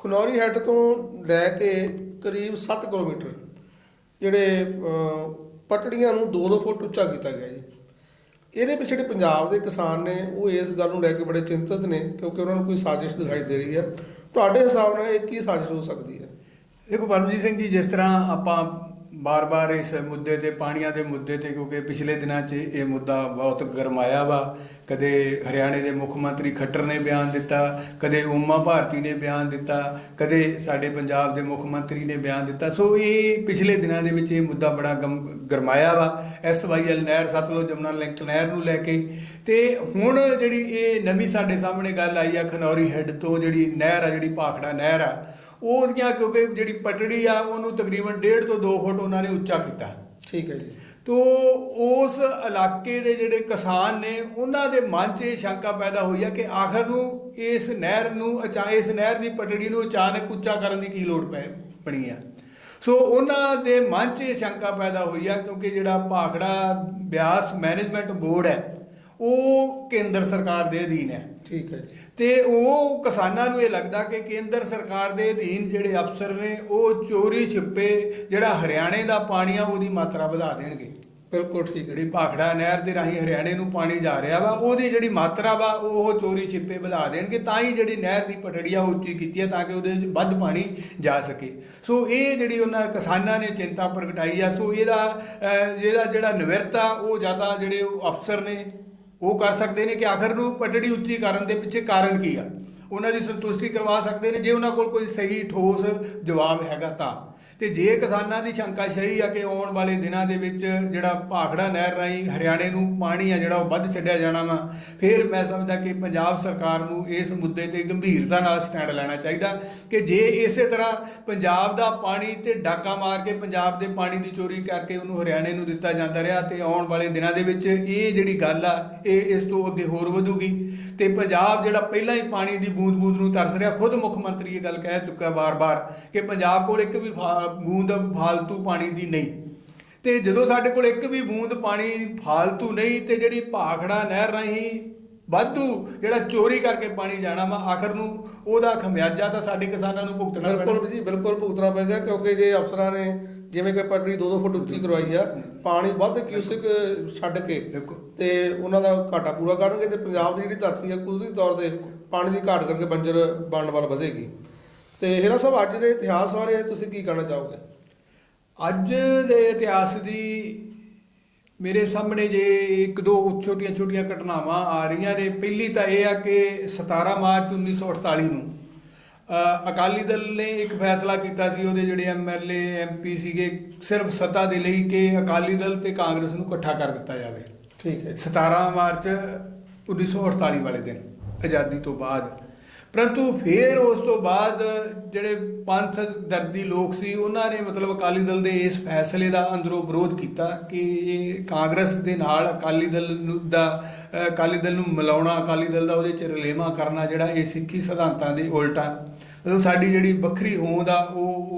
ਖਨੌਰੀ ਹੈੱਡ ਤੋਂ ਲੈ ਕੇ ਕਰੀਬ 7 ਕਿਲੋਮੀਟਰ ਜਿਹੜੇ ਪਟੜੀਆਂ ਨੂੰ 2-2 ਫੁੱਟ ਉੱਚਾ ਕੀਤਾ ਗਿਆ ਜੀ। ਇਹਦੇ ਪਿੱਛੇ ਜਿਹੜੇ ਪੰਜਾਬ ਦੇ ਕਿਸਾਨ ਨੇ, ਉਹ ਇਸ ਗੱਲ ਨੂੰ ਲੈ ਕੇ ਬੜੇ ਚਿੰਤਤ ਨੇ, ਕਿਉਂਕਿ ਉਹਨਾਂ ਨੂੰ ਕੋਈ ਸਾਜ਼ਿਸ਼ ਦਿਖਾਈ ਦੇ ਰਹੀ ਹੈ। ਤੁਹਾਡੇ ਹਿਸਾਬ ਨਾਲ ਇਹ ਕੀ ਸਾਜ਼ਿਸ਼ ਹੋ ਸਕਦੀ ਹੈ? ਦੇਖੋ, ਪਰਮਜੀਤ ਸਿੰਘ ਜੀ, ਜਿਸ ਤਰ੍ਹਾਂ ਆਪਾਂ ਬਾਰ-ਬਾਰ ਇਸ ਮੁੱਦੇ ਤੇ, ਪਾਣੀਆਂ ਦੇ ਮੁੱਦੇ ਤੇ, ਕਿਉਂਕਿ ਪਿਛਲੇ ਦਿਨਾਂ 'ਚ ਇਹ ਮੁੱਦਾ ਬਹੁਤ ਗਰਮਾਇਆ ਵਾ ਕਦੇ ਹਰਿਆਣੇ ਦੇ ਮੁੱਖ ਮੰਤਰੀ ਖੱਟਰ ਨੇ ਬਿਆਨ ਦਿੱਤਾ, ਕਦੇ ਉਮਾ ਭਾਰਤੀ ਨੇ ਬਿਆਨ ਦਿੱਤਾ, ਕਦੇ ਸਾਡੇ ਪੰਜਾਬ ਦੇ ਮੁੱਖ ਮੰਤਰੀ ਨੇ ਬਿਆਨ ਦਿੱਤਾ। ਸੋ ਇਹ ਪਿਛਲੇ ਦਿਨਾਂ ਦੇ ਵਿੱਚ ਇਹ ਮੁੱਦਾ ਬੜਾ ਗਮ- ਗਰਮਾਇਆ ਵਾ। ਐਸਵਾਈਐਲ ਨਹਿਰ, ਸਤਲੁਜ ਜਮਨਾ ਲਿੰਕ ਨਹਿਰ ਨੂੰ ਲੈ ਕੇ। ਤੇ ਹੁਣ ਜਿਹੜੀ ਇਹ ਨਵੀਂ ਸਾਡੇ ਸਾਹਮਣੇ ਗੱਲ ਆਈ ਆ ਖਨੌਰੀ ਹੈੱਡ ਤੋਂ, ਜਿਹੜੀ ਨਹਿਰ ਆ, ਜਿਹੜੀ ਭਾਖੜਾ ਨਹਿਰ ਆ ਉਹਦੀਆਂ ਕਿਉਂਕਿ ਜਿਹੜੀ ਪਟੜੀ ਆ, ਉਹਨੂੰ ਤਕਰੀਬਨ 1.5 ਤੋਂ 2 ਫੁੱਟ ਉਹਨਾਂ ਨੇ ਉੱਚਾ ਕੀਤਾ। ਠੀਕ ਹੈ ਜੀ। ਤੋ ਉਸ ਇਲਾਕੇ ਦੇ ਜਿਹੜੇ ਕਿਸਾਨ ਨੇ ਉਹਨਾਂ ਦੇ ਮਨ 'ਚ ਇਹ ਸ਼ੰਕਾ ਪੈਦਾ ਹੋਈ ਆ ਕਿ ਆਖਰ ਨੂੰ ਇਸ ਨਹਿਰ ਨੂੰ ਅਚਾ ਇਸ ਨਹਿਰ ਦੀ ਪਟੜੀ ਨੂੰ ਅਚਾਨਕ ਉੱਚਾ ਕਰਨ ਦੀ ਕੀ ਲੋੜ ਪੈ ਬਣੀ ਆ। ਸੋ ਉਹਨਾਂ ਦੇ ਮਨ 'ਚ ਇਹ ਸ਼ੰਕਾ ਪੈਦਾ ਹੋਈ ਆ ਕਿਉਂਕਿ ਜਿਹੜਾ ਭਾਖੜਾ ਬਿਆਸ ਮੈਨੇਜਮੈਂਟ ਬੋਰਡ ਹੈ ਉਹ ਕੇਂਦਰ ਸਰਕਾਰ ਦੇ ਅਧੀਨ ਹੈ। ਠੀਕ ਹੈ ਜੀ। ਤੇ ਉਹ ਕਿਸਾਨਾਂ ਨੂੰ ਇਹ ਲੱਗਦਾ ਕਿ ਕੇਂਦਰ ਸਰਕਾਰ ਦੇ ਅਧੀਨ ਜਿਹੜੇ ਅਫਸਰ ਨੇ ਉਹ ਚੋਰੀ ਛਿੱਪੇ ਜਿਹੜਾ ਹਰਿਆਣੇ ਦਾ ਪਾਣੀ ਆ ਉਹਦੀ ਮਾਤਰਾ ਵਧਾ ਦੇਣਗੇ। ਬਿਲਕੁਲ ਠੀਕ ਜਿਹੜੀ ਭਾਖੜਾ ਨਹਿਰ ਦੇ ਰਾਹੀਂ ਹਰਿਆਣੇ ਨੂੰ ਪਾਣੀ ਜਾ ਰਿਹਾ ਵਾ ਉਹਦੀ ਜਿਹੜੀ ਮਾਤਰਾ ਵਾ ਉਹ ਚੋਰੀ ਛਿੱਪੇ ਵਧਾ ਦੇਣਗੇ ਤਾਂ ਹੀ ਜਿਹੜੀ ਨਹਿਰ ਦੀ ਪਟੜੀ ਆ ਉੱਚੀ ਕੀਤੀ ਹੈ ਤਾਂ ਕਿ ਉਹਦੇ ਵਿੱਚ ਵੱਧ ਪਾਣੀ ਜਾ ਸਕੇ। ਸੋ ਇਹ ਜਿਹੜੀ ਉਹਨਾਂ ਕਿਸਾਨਾਂ ਨੇ ਚਿੰਤਾ ਪ੍ਰਗਟਾਈ ਆ ਸੋ ਇਹਦਾ ਜਿਹੜਾ ਜਿਹੜਾ ਨਿਵਰਤਾ ਉਹ ਜ਼ਿਆਦਾ ਜਿਹੜੇ ਉਹ ਅਫਸਰ ਨੇ ਉਹ ਕਰ ਸਕਦੇ ਨੇ ਕਿ ਆਖਰ ਨੂੰ ਪਟੜੀ ਉੱਚੀ ਕਰਨ ਦੇ ਪਿੱਛੇ ਕਾਰਨ ਕੀ ਆ? ਉਹਨਾਂ ਦੀ ਸੰਤੁਸ਼ਟੀ ਕਰਵਾ ਸਕਦੇ ਨੇ। ਜੇ ਉਹਨਾਂ ਕੋਲ ਕੋਈ ਸਹੀ ਠੋਸ ਜਵਾਬ ਹੈਗਾ ਤਾਂ। ਤੇ ਜੇ ਕਿਸਾਨਾਂ ਦੀ ਸ਼ੰਕਾ ਸਹੀ ਆ ਕਿ ਆਉਣ ਵਾਲੇ ਦਿਨਾਂ ਦੇ ਵਿੱਚ ਜਿਹੜਾ ਭਾਖੜਾ ਨਹਿਰ ਰਾਹੀਂ ਹਰਿਆਣੇ ਨੂੰ ਪਾਣੀ ਆ ਜਿਹੜਾ ਉਹ ਵੱਧ ਛੱਡਿਆ ਜਾਣਾ ਵਾ, ਫਿਰ ਮੈਂ ਸਮਝਦਾ ਕਿ ਪੰਜਾਬ ਸਰਕਾਰ ਨੂੰ ਇਸ ਮੁੱਦੇ ਤੇ ਗੰਭੀਰਤਾ ਨਾਲ ਸਟੈਂਡ ਲੈਣਾ ਚਾਹੀਦਾ ਕਿ ਜੇ ਇਸੇ ਤਰ੍ਹਾਂ ਪੰਜਾਬ ਦਾ ਪਾਣੀ ਤੇ ਡਾਕਾ ਮਾਰ ਕੇ ਪੰਜਾਬ ਦੇ ਪਾਣੀ ਦੀ ਚੋਰੀ ਕਰਕੇ ਉਹਨੂੰ ਹਰਿਆਣੇ ਨੂੰ ਦਿੱਤਾ ਜਾਂਦਾ ਰਿਹਾ ਤੇ ਆਉਣ ਵਾਲੇ ਦਿਨਾਂ ਦੇ ਵਿੱਚ ਇਹ ਜਿਹੜੀ ਗੱਲ ਆ, ਇਹ ਇਸ ਤੋਂ ਅੱਗੇ ਹੋਰ ਵਧੂਗੀ। ਤੇ ਪੰਜਾਬ ਜਿਹੜਾ ਪਹਿਲਾਂ ਹੀ ਪਾਣੀ ਦੀ ਬੂੰਦ-ਬੂੰਦ ਨੂੰ ਤਰਸ ਰਿਹਾ, ਖੁਦ ਮੁੱਖ ਮੰਤਰੀ ਇਹ ਗੱਲ ਕਹਿ ਚੁੱਕਾ ਬਾਰ-ਬਾਰ ਕਿ ਪੰਜਾਬ ਕੋਲ ਇੱਕ ਵੀ ਫਾ- ਬੂੰਦ ਫਾਲਤੂ ਪਾਣੀ ਦੀ ਨਹੀਂ। ਤੇ ਜਦੋਂ ਸਾਡੇ ਕੋਲ ਇੱਕ ਵੀ ਬੂੰਦ ਪਾਣੀ ਫਾਲਤੂ ਨਹੀਂ ਤੇ ਜਿਹੜੀ ਭਾਖੜਾ ਨਹਿਰ ਰਾਹੀਂ ਵਾਧੂ ਜਿਹੜਾ ਚੋਰੀ ਕਰਕੇ ਪਾਣੀ ਜਾਣਾ ਵਾ ਆਖਰ ਨੂੰ ਉਹਦਾ ਖਮਿਆਜਾ ਤਾਂ ਸਾਡੇ ਕਿਸਾਨਾਂ ਨੂੰ ਭੁਗਤਣਾ ਪੈਣਾ। ਬਿਲਕੁਲ ਜੀ ਬਿਲਕੁਲ ਭੁਗਤਣਾ ਪਏਗਾ ਕਿਉਂਕਿ ਜੇ ਅਫਸਰਾਂ ਨੇ ਜਿਵੇਂ ਕਿ ਪਟੜੀ 2-2 ਫੁੱਟ ਉੱਚੀ ਕਰਵਾਈ ਆ ਪਾਣੀ ਵੱਧ ਕਿਊਸਿਕ ਛੱਡ ਕੇ। ਤੇ ਉਹਨਾਂ ਦਾ ਘਾਟਾ ਪੂਰਾ ਕਰਨਗੇ ਤੇ ਪੰਜਾਬ ਦੀ ਜਿਹੜੀ ਧਰਤੀ ਹੈ ਕੁਦਰਤੀ ਤੌਰ ਤੇ ਪਾਣੀ ਦੀ ਘਾਟ ਕਰਕੇ ਬੰਜਰ ਬਣਨ ਵੱਲ ਵਧੇਗੀ। ਤੇ ਹੀਰਾ ਸਾਹਿਬ ਅੱਜ ਦੇ ਇਤਿਹਾਸ ਬਾਰੇ ਤੁਸੀਂ ਕੀ ਕਹਿਣਾ ਚਾਹੋਗੇ? ਅੱਜ ਦੇ ਇਤਿਹਾਸ ਦੀ ਮੇਰੇ ਸਾਹਮਣੇ ਜੇ ਇੱਕ ਦੋ ਛੋਟੀਆਂ ਛੋਟੀਆਂ ਘਟਨਾਵਾਂ ਆ ਰਹੀਆਂ ਨੇ ਪਹਿਲੀ ਤਾਂ ਇਹ ਆ ਕਿ 17 ਮਾਰਚ 1948 ਨੂੰ ਅਕਾਲੀ ਦਲ ਨੇ ਇੱਕ ਫੈਸਲਾ ਕੀਤਾ ਸੀ ਉਹਦੇ ਜਿਹੜੇ ਐਮਐਲਏ ਐਮਪੀ ਸੀਗੇ ਸਿਰਫ ਸੱਤਾ ਦੇ ਲਈ ਕਿ ਅਕਾਲੀ ਦਲ ਤੇ ਕਾਂਗਰਸ ਨੂੰ ਇਕੱਠਾ ਕਰ ਦਿੱਤਾ ਜਾਵੇ। ਠੀਕ ਹੈ 17 ਮਾਰਚ 1948 ਵਾਲੇ ਦਿਨ ਆਜ਼ਾਦੀ ਤੋਂ ਬਾਅਦ। ਪਰੰਤੂ ਫਿਰ ਉਸ ਤੋਂ ਬਾਅਦ ਜਿਹੜੇ ਪੰਥ ਦਰਦੀ ਲੋਕ ਸੀ ਉਹਨਾਂ ਨੇ ਮਤਲਬ ਅਕਾਲੀ ਦਲ ਦੇ ਇਸ ਫੈਸਲੇ ਦਾ ਅੰਦਰੋਂ ਵਿਰੋਧ ਕੀਤਾ ਕਿ ਇਹ ਕਾਂਗਰਸ ਦੇ ਨਾਲ ਅਕਾਲੀ ਦਲ ਨੂੰ ਦਾ ਅਕਾਲੀ ਦਲ ਨੂੰ ਮਿਲਾਉਣਾ ਅਕਾਲੀ ਦਲ ਦਾ ਉਹਦੇ ਚ ਰਲੇਵਾ ਕਰਨਾ ਜਿਹੜਾ ਇਹ ਸਿੱਖੀ ਸਿਧਾਂਤਾਂ ਦੇ ਉਲਟਾ। ਮਤਲਬ ਸਾਡੀ ਜਿਹੜੀ ਵੱਖਰੀ ਹੋਂਦ ਆ ਉਹ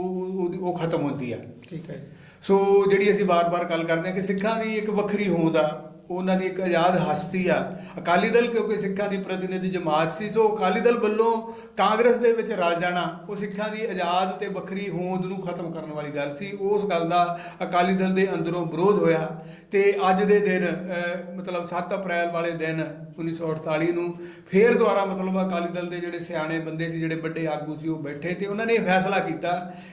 ਉਹ- ਖਤਮ ਹੁੰਦੀ ਆ। ਠੀਕ ਹੈ ਸੋ ਜਿਹੜੀ ਅਸੀਂ ਬਾਰ-ਬਾਰ ਗੱਲ ਕਰਦੇ ਹਾਂ ਕਿ ਸਿੱਖਾਂ ਦੀ ਇੱਕ ਵੱਖਰੀ ਹੋਂਦ ਆ ਉਹਨਾਂ ਦੀ ਇੱਕ ਆਜ਼ਾਦ ਹਸਤੀ ਆ। ਅਕਾਲੀ ਦਲ ਕਿਉਂਕਿ ਸਿੱਖਾਂ ਦੀ ਪ੍ਰਤੀਨਿਧੀ ਜਮਾਤ ਸੀ, ਸੋ ਅਕਾਲੀ ਦਲ ਵੱਲੋਂ ਕਾਂਗਰਸ ਦੇ ਵਿੱਚ ਰਲ ਜਾਣਾ, ਉਹ ਸਿੱਖਾਂ ਦੀ ਆਜ਼ਾਦ ਤੇ ਵੱਖਰੀ ਹੋਂਦ ਨੂੰ ਖਤਮ ਕਰਨ ਵਾਲੀ ਗੱਲ ਸੀ। ਉਸ ਗੱਲ ਦਾ ਅਕਾਲੀ ਦਲ ਦੇ ਅੰਦਰੋਂ ਵਿਰੋਧ ਹੋਇਆ ਤੇ ਅੱਜ ਦੇ ਦਿਨ ਮਤਲਬ 7 ਅਪ੍ਰੈਲ ਵਾਲੇ ਦਿਨ 1948 ਨੂੰ ਫੇਰ ਦੁਆਰਾ ਮਤਲਬ ਅਕਾਲੀ ਦਲ ਦੇ ਜਿਹੜੇ ਸਿਆਣੇ ਬੰਦੇ ਸੀ, ਜਿਹੜੇ ਵੱਡੇ ਆਗੂ ਸੀ, ਉਹ ਬੈਠੇ ਤੇ ਉਹਨਾਂ ਨੇ ਇਹ ਫੈਸਲਾ ਕੀਤਾ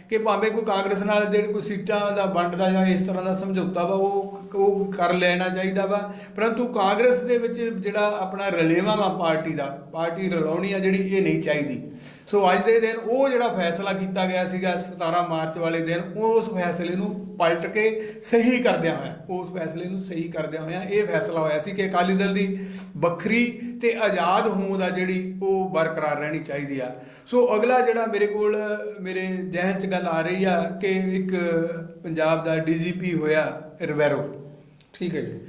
ਕਿ ਭਾਵੇਂ ਕੋਈ ਕਾਂਗਰਸ ਨਾਲ ਜਿਹੜੇ ਕੋਈ ਸੀਟਾਂ ਦਾ ਵੰਡਦਾ ਜਾਂ ਇਸ ਤਰ੍ਹਾਂ ਦਾ ਸਮਝੌਤਾ ਵਾ, ਉਹ ਉਹ ਕਰ ਲੈਣਾ ਚਾਹੀਦਾ ਵਾ। ਪਰੰਤੂ ਕਾਂਗਰਸ ਦੇ ਵਿੱਚ ਜਿਹੜਾ ਆਪਣਾ ਰਲੇਵਾ ਵਾ ਪਾਰਟੀ ਦਾ, ਪਾਰਟੀ ਰਲਾਉਣੀ ਆ ਜਿਹੜੀ ਇਹ ਨਹੀਂ ਚਾਹੀਦੀ। ਸੋ ਅੱਜ ਦੇ ਦਿਨ ਉਹ ਜਿਹੜਾ ਫੈਸਲਾ ਕੀਤਾ ਗਿਆ ਸੀਗਾ 17 ਮਾਰਚ ਵਾਲੇ ਦਿਨ ਉਸ ਫੈਸਲੇ ਨੂੰ ਪਲਟ ਕੇ ਸਹੀ ਕਰਦਿਆਂ ਹੋਇਆ, ਉਸ ਫੈਸਲੇ ਨੂੰ ਸਹੀ ਕਰਦਿਆਂ ਹੋਇਆ ਇਹ ਫੈਸਲਾ ਹੋਇਆ ਸੀ ਕਿ ਅਕਾਲੀ ਦਲ ਦੀ ਵੱਖਰੀ ਤੇ ਆਜ਼ਾਦ ਹੋਂਦ ਆ ਜਿਹੜੀ ਉਹ ਬਰਕਰਾਰ ਰਹਿਣੀ ਚਾਹੀਦੀ ਆ। ਸੋ ਅਗਲਾ ਜਿਹੜਾ ਮੇਰੇ ਕੋਲ, ਮੇਰੇ ਜ਼ਿਹਨ 'ਚ ਗੱਲ ਆ ਰਹੀ ਆ ਕਿ ਇੱਕ ਪੰਜਾਬ ਦਾ ਡੀਜੀਪੀ ਹੋਇਆ ਰਿਵੈਰੋ। ਠੀਕ ਹੈ ਜੀ।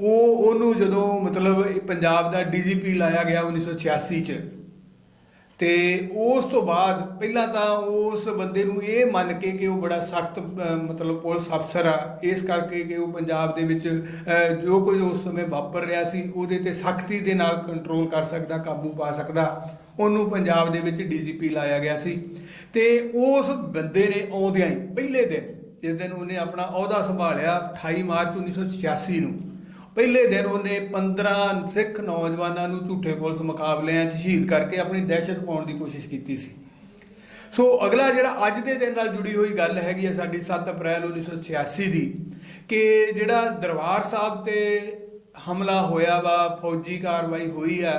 ਉਹ, ਉਹਨੂੰ ਜਦੋਂ ਮਤਲਬ ਪੰਜਾਬ ਦਾ ਡੀਜੀਪੀ ਲਾਇਆ ਗਿਆ 1986 ਚ, ਤੇ ਉਸ ਤੋਂ ਬਾਅਦ ਪਹਿਲਾਂ ਤਾਂ ਉਸ ਬੰਦੇ ਨੂੰ ਇਹ ਮੰਨ ਕੇ ਕਿ ਉਹ ਬੜਾ ਸਖਤ ਮਤਲਬ ਪੁਲਿਸ ਅਫਸਰ ਆ। ਇਸ ਕਰਕੇ ਕਿ ਉਹ ਪੰਜਾਬ ਦੇ ਵਿੱਚ ਜੋ ਕੁਝ ਉਸ ਸਮੇਂ ਵਾਪਰ ਰਿਹਾ ਸੀ, ਉਹਦੇ ਤੇ ਸਖਤੀ ਦੇ ਨਾਲ ਕੰਟਰੋਲ ਕਰ ਸਕਦਾ, ਕਾਬੂ ਪਾ ਸਕਦਾ, ਉਹਨੂੰ ਪੰਜਾਬ ਦੇ ਵਿੱਚ ਡੀਜੀਪੀ ਲਾਇਆ ਗਿਆ ਸੀ। ਤੇ ਉਸ ਬੰਦੇ ਨੇ ਆਉਂਦਿਆਂ ਹੀ, ਪਹਿਲੇ ਦਿਨ ਜਿਸ ਦਿਨ ਉਹਨੇ ਆਪਣਾ ਅਹੁਦਾ ਸੰਭਾਲਿਆ 28 ਮਾਰਚ 1986 ਨੂੰ। ਪਹਿਲੇ ਦਿਨ ਉਹਨੇ 15 ਸਿੱਖ ਨੌਜਵਾਨਾਂ ਨੂੰ ਝੂਠੇ ਪੁਲਿਸ ਮੁਕਾਬਲਿਆਂ 'ਚ ਸ਼ਹੀਦ ਕਰਕੇ ਆਪਣੀ ਦਹਿਸ਼ਤ ਪਾਉਣ ਦੀ ਕੋਸ਼ਿਸ਼ ਕੀਤੀ ਸੀ। ਸੋ ਅਗਲਾ ਜਿਹੜਾ ਅੱਜ ਦੇ ਦਿਨ ਨਾਲ ਜੁੜੀ ਹੋਈ ਗੱਲ ਹੈਗੀ ਹੈ ਸਾਡੀ 7 ਅਪ੍ਰੈਲ 1986 ਦੀ ਕਿ ਜਿਹੜਾ ਦਰਬਾਰ ਸਾਹਿਬ ਤੇ ਹਮਲਾ ਹੋਇਆ ਵਾ, ਫੌਜੀ ਕਾਰਵਾਈ ਹੋਈ ਆ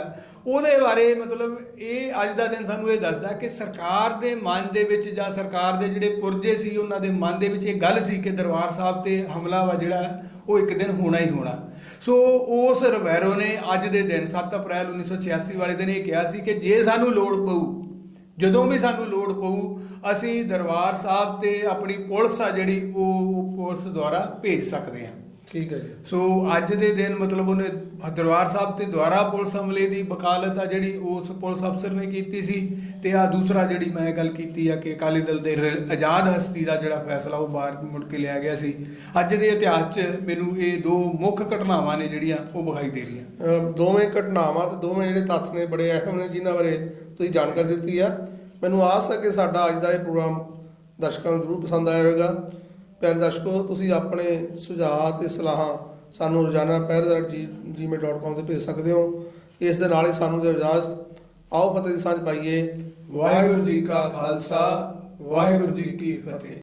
ਉਹਦੇ ਬਾਰੇ ਮਤਲਬ ਇਹ ਅੱਜ ਦਾ ਦਿਨ ਸਾਨੂੰ ਇਹ ਦੱਸਦਾ ਕਿ ਸਰਕਾਰ ਦੇ ਮਨ ਦੇ ਵਿੱਚ ਜਾਂ ਸਰਕਾਰ ਦੇ ਜਿਹੜੇ ਪੁਰਜੇ ਸੀ, ਉਹਨਾਂ ਦੇ ਮਨ ਦੇ ਵਿੱਚ ਇਹ ਗੱਲ ਸੀ ਕਿ ਦਰਬਾਰ ਸਾਹਿਬ ਤੇ ਹਮਲਾ ਵਾ ਜਿਹੜਾ, ਉਹ ਇੱਕ ਦਿਨ ਹੋਣਾ ਹੀ ਹੋਣਾ। ਸੋ ਉਸ ਰਵੈਰੋ ਨੇ ਅੱਜ ਦੇ ਦਿਨ 7 ਅਪ੍ਰੈਲ 1986 ਵਾਲੇ ਦਿਨ ਇਹ ਕਿਹਾ ਸੀ ਕਿ ਜੇ ਸਾਨੂੰ ਲੋੜ ਪਊ, ਜਦੋਂ ਵੀ ਸਾਨੂੰ ਲੋੜ ਪਊ, ਅਸੀਂ ਦਰਬਾਰ ਸਾਹਿਬ ਤੇ ਆਪਣੀ ਪੁਲਿਸ ਆ ਜਿਹੜੀ, ਉਹ ਪੁਲਿਸ ਦੁਆਰਾ ਭੇਜ ਸਕਦੇ ਹਾਂ। ਠੀਕ ਹੈ ਜੀ। ਸੋ ਅੱਜ ਦੇ ਦਿਨ ਮਤਲਬ ਉਹਨੇ ਦਰਬਾਰ ਸਾਹਿਬ ਤੇ ਦੁਆਰਾ ਪੁਲਿਸ ਹਮਲੇ ਦੀ ਵਕਾਲਤ ਆ ਜਿਹੜੀ ਉਸ ਪੁਲਿਸ ਅਫਸਰ ਨੇ ਕੀਤੀ ਸੀ ਤੇ ਆ ਦੂਸਰਾ ਜਿਹੜੀ ਮੈਂ ਗੱਲ ਕੀਤੀ ਆ ਕਿ ਅਕਾਲੀ ਦਲ ਦੇ ਆਜ਼ਾਦ ਹਸਤੀ ਦਾ ਜਿਹੜਾ ਫੈਸਲਾ ਉਹ ਬਾਹਰ ਮੁੜ ਕੇ ਲਿਆ ਗਿਆ ਸੀ। ਅੱਜ ਦੇ ਇਤਿਹਾਸ 'ਚ ਮੈਨੂੰ ਇਹ ਦੋ ਮੁੱਖ ਘਟਨਾਵਾਂ ਨੇ ਜਿਹੜੀਆਂ ਉਹ ਵਿਖਾਈ ਦੇ ਰਹੀਆਂ। ਦੋਵੇਂ ਘਟਨਾਵਾਂ ਤੇ ਦੋਵੇਂ ਜਿਹੜੇ ਤੱਥ ਨੇ ਬੜੇ ਅਹਿਮ ਨੇ ਜਿਨ੍ਹਾਂ ਬਾਰੇ ਤੁਸੀਂ ਜਾਣਕਾਰੀ ਦਿੱਤੀ ਆ। ਮੈਨੂੰ ਆਸ ਹੈ ਕਿ ਸਾਡਾ ਅੱਜ ਦਾ ਇਹ ਪ੍ਰੋਗਰਾਮ ਦਰਸ਼ਕਾਂ ਨੂੰ ਜ਼ਰੂਰ ਪਸੰਦ ਆਇਆ ਹੋਵੇਗਾ। ਪਿਆਰੇ ਦਰਸ਼ਕੋ, ਤੁਸੀਂ ਆਪਣੇ ਸੁਝਾਅ ਤੇ ਸਲਾਹਾਂ ਸਾਨੂੰ ਰੋਜ਼ਾਨਾ ਪਹਿਰੇਦਾਰ@gmail.com ਤੇ ਭੇਜ ਸਕਦੇ ਹੋ। ਇਸ ਦੇ ਨਾਲ ਹੀ ਸਾਨੂੰ ਦੇ ਇਜਾਜ਼ਤ, ਆਓ ਫਤਿਹ ਦੀ ਸਾਂਝ ਪਾਈਏ। ਵਾਹਿਗੁਰੂ ਜੀ ਕਾ ਖਾਲਸਾ, ਵਾਹਿਗੁਰੂ ਜੀ ਕੀ ਫਤਿਹ।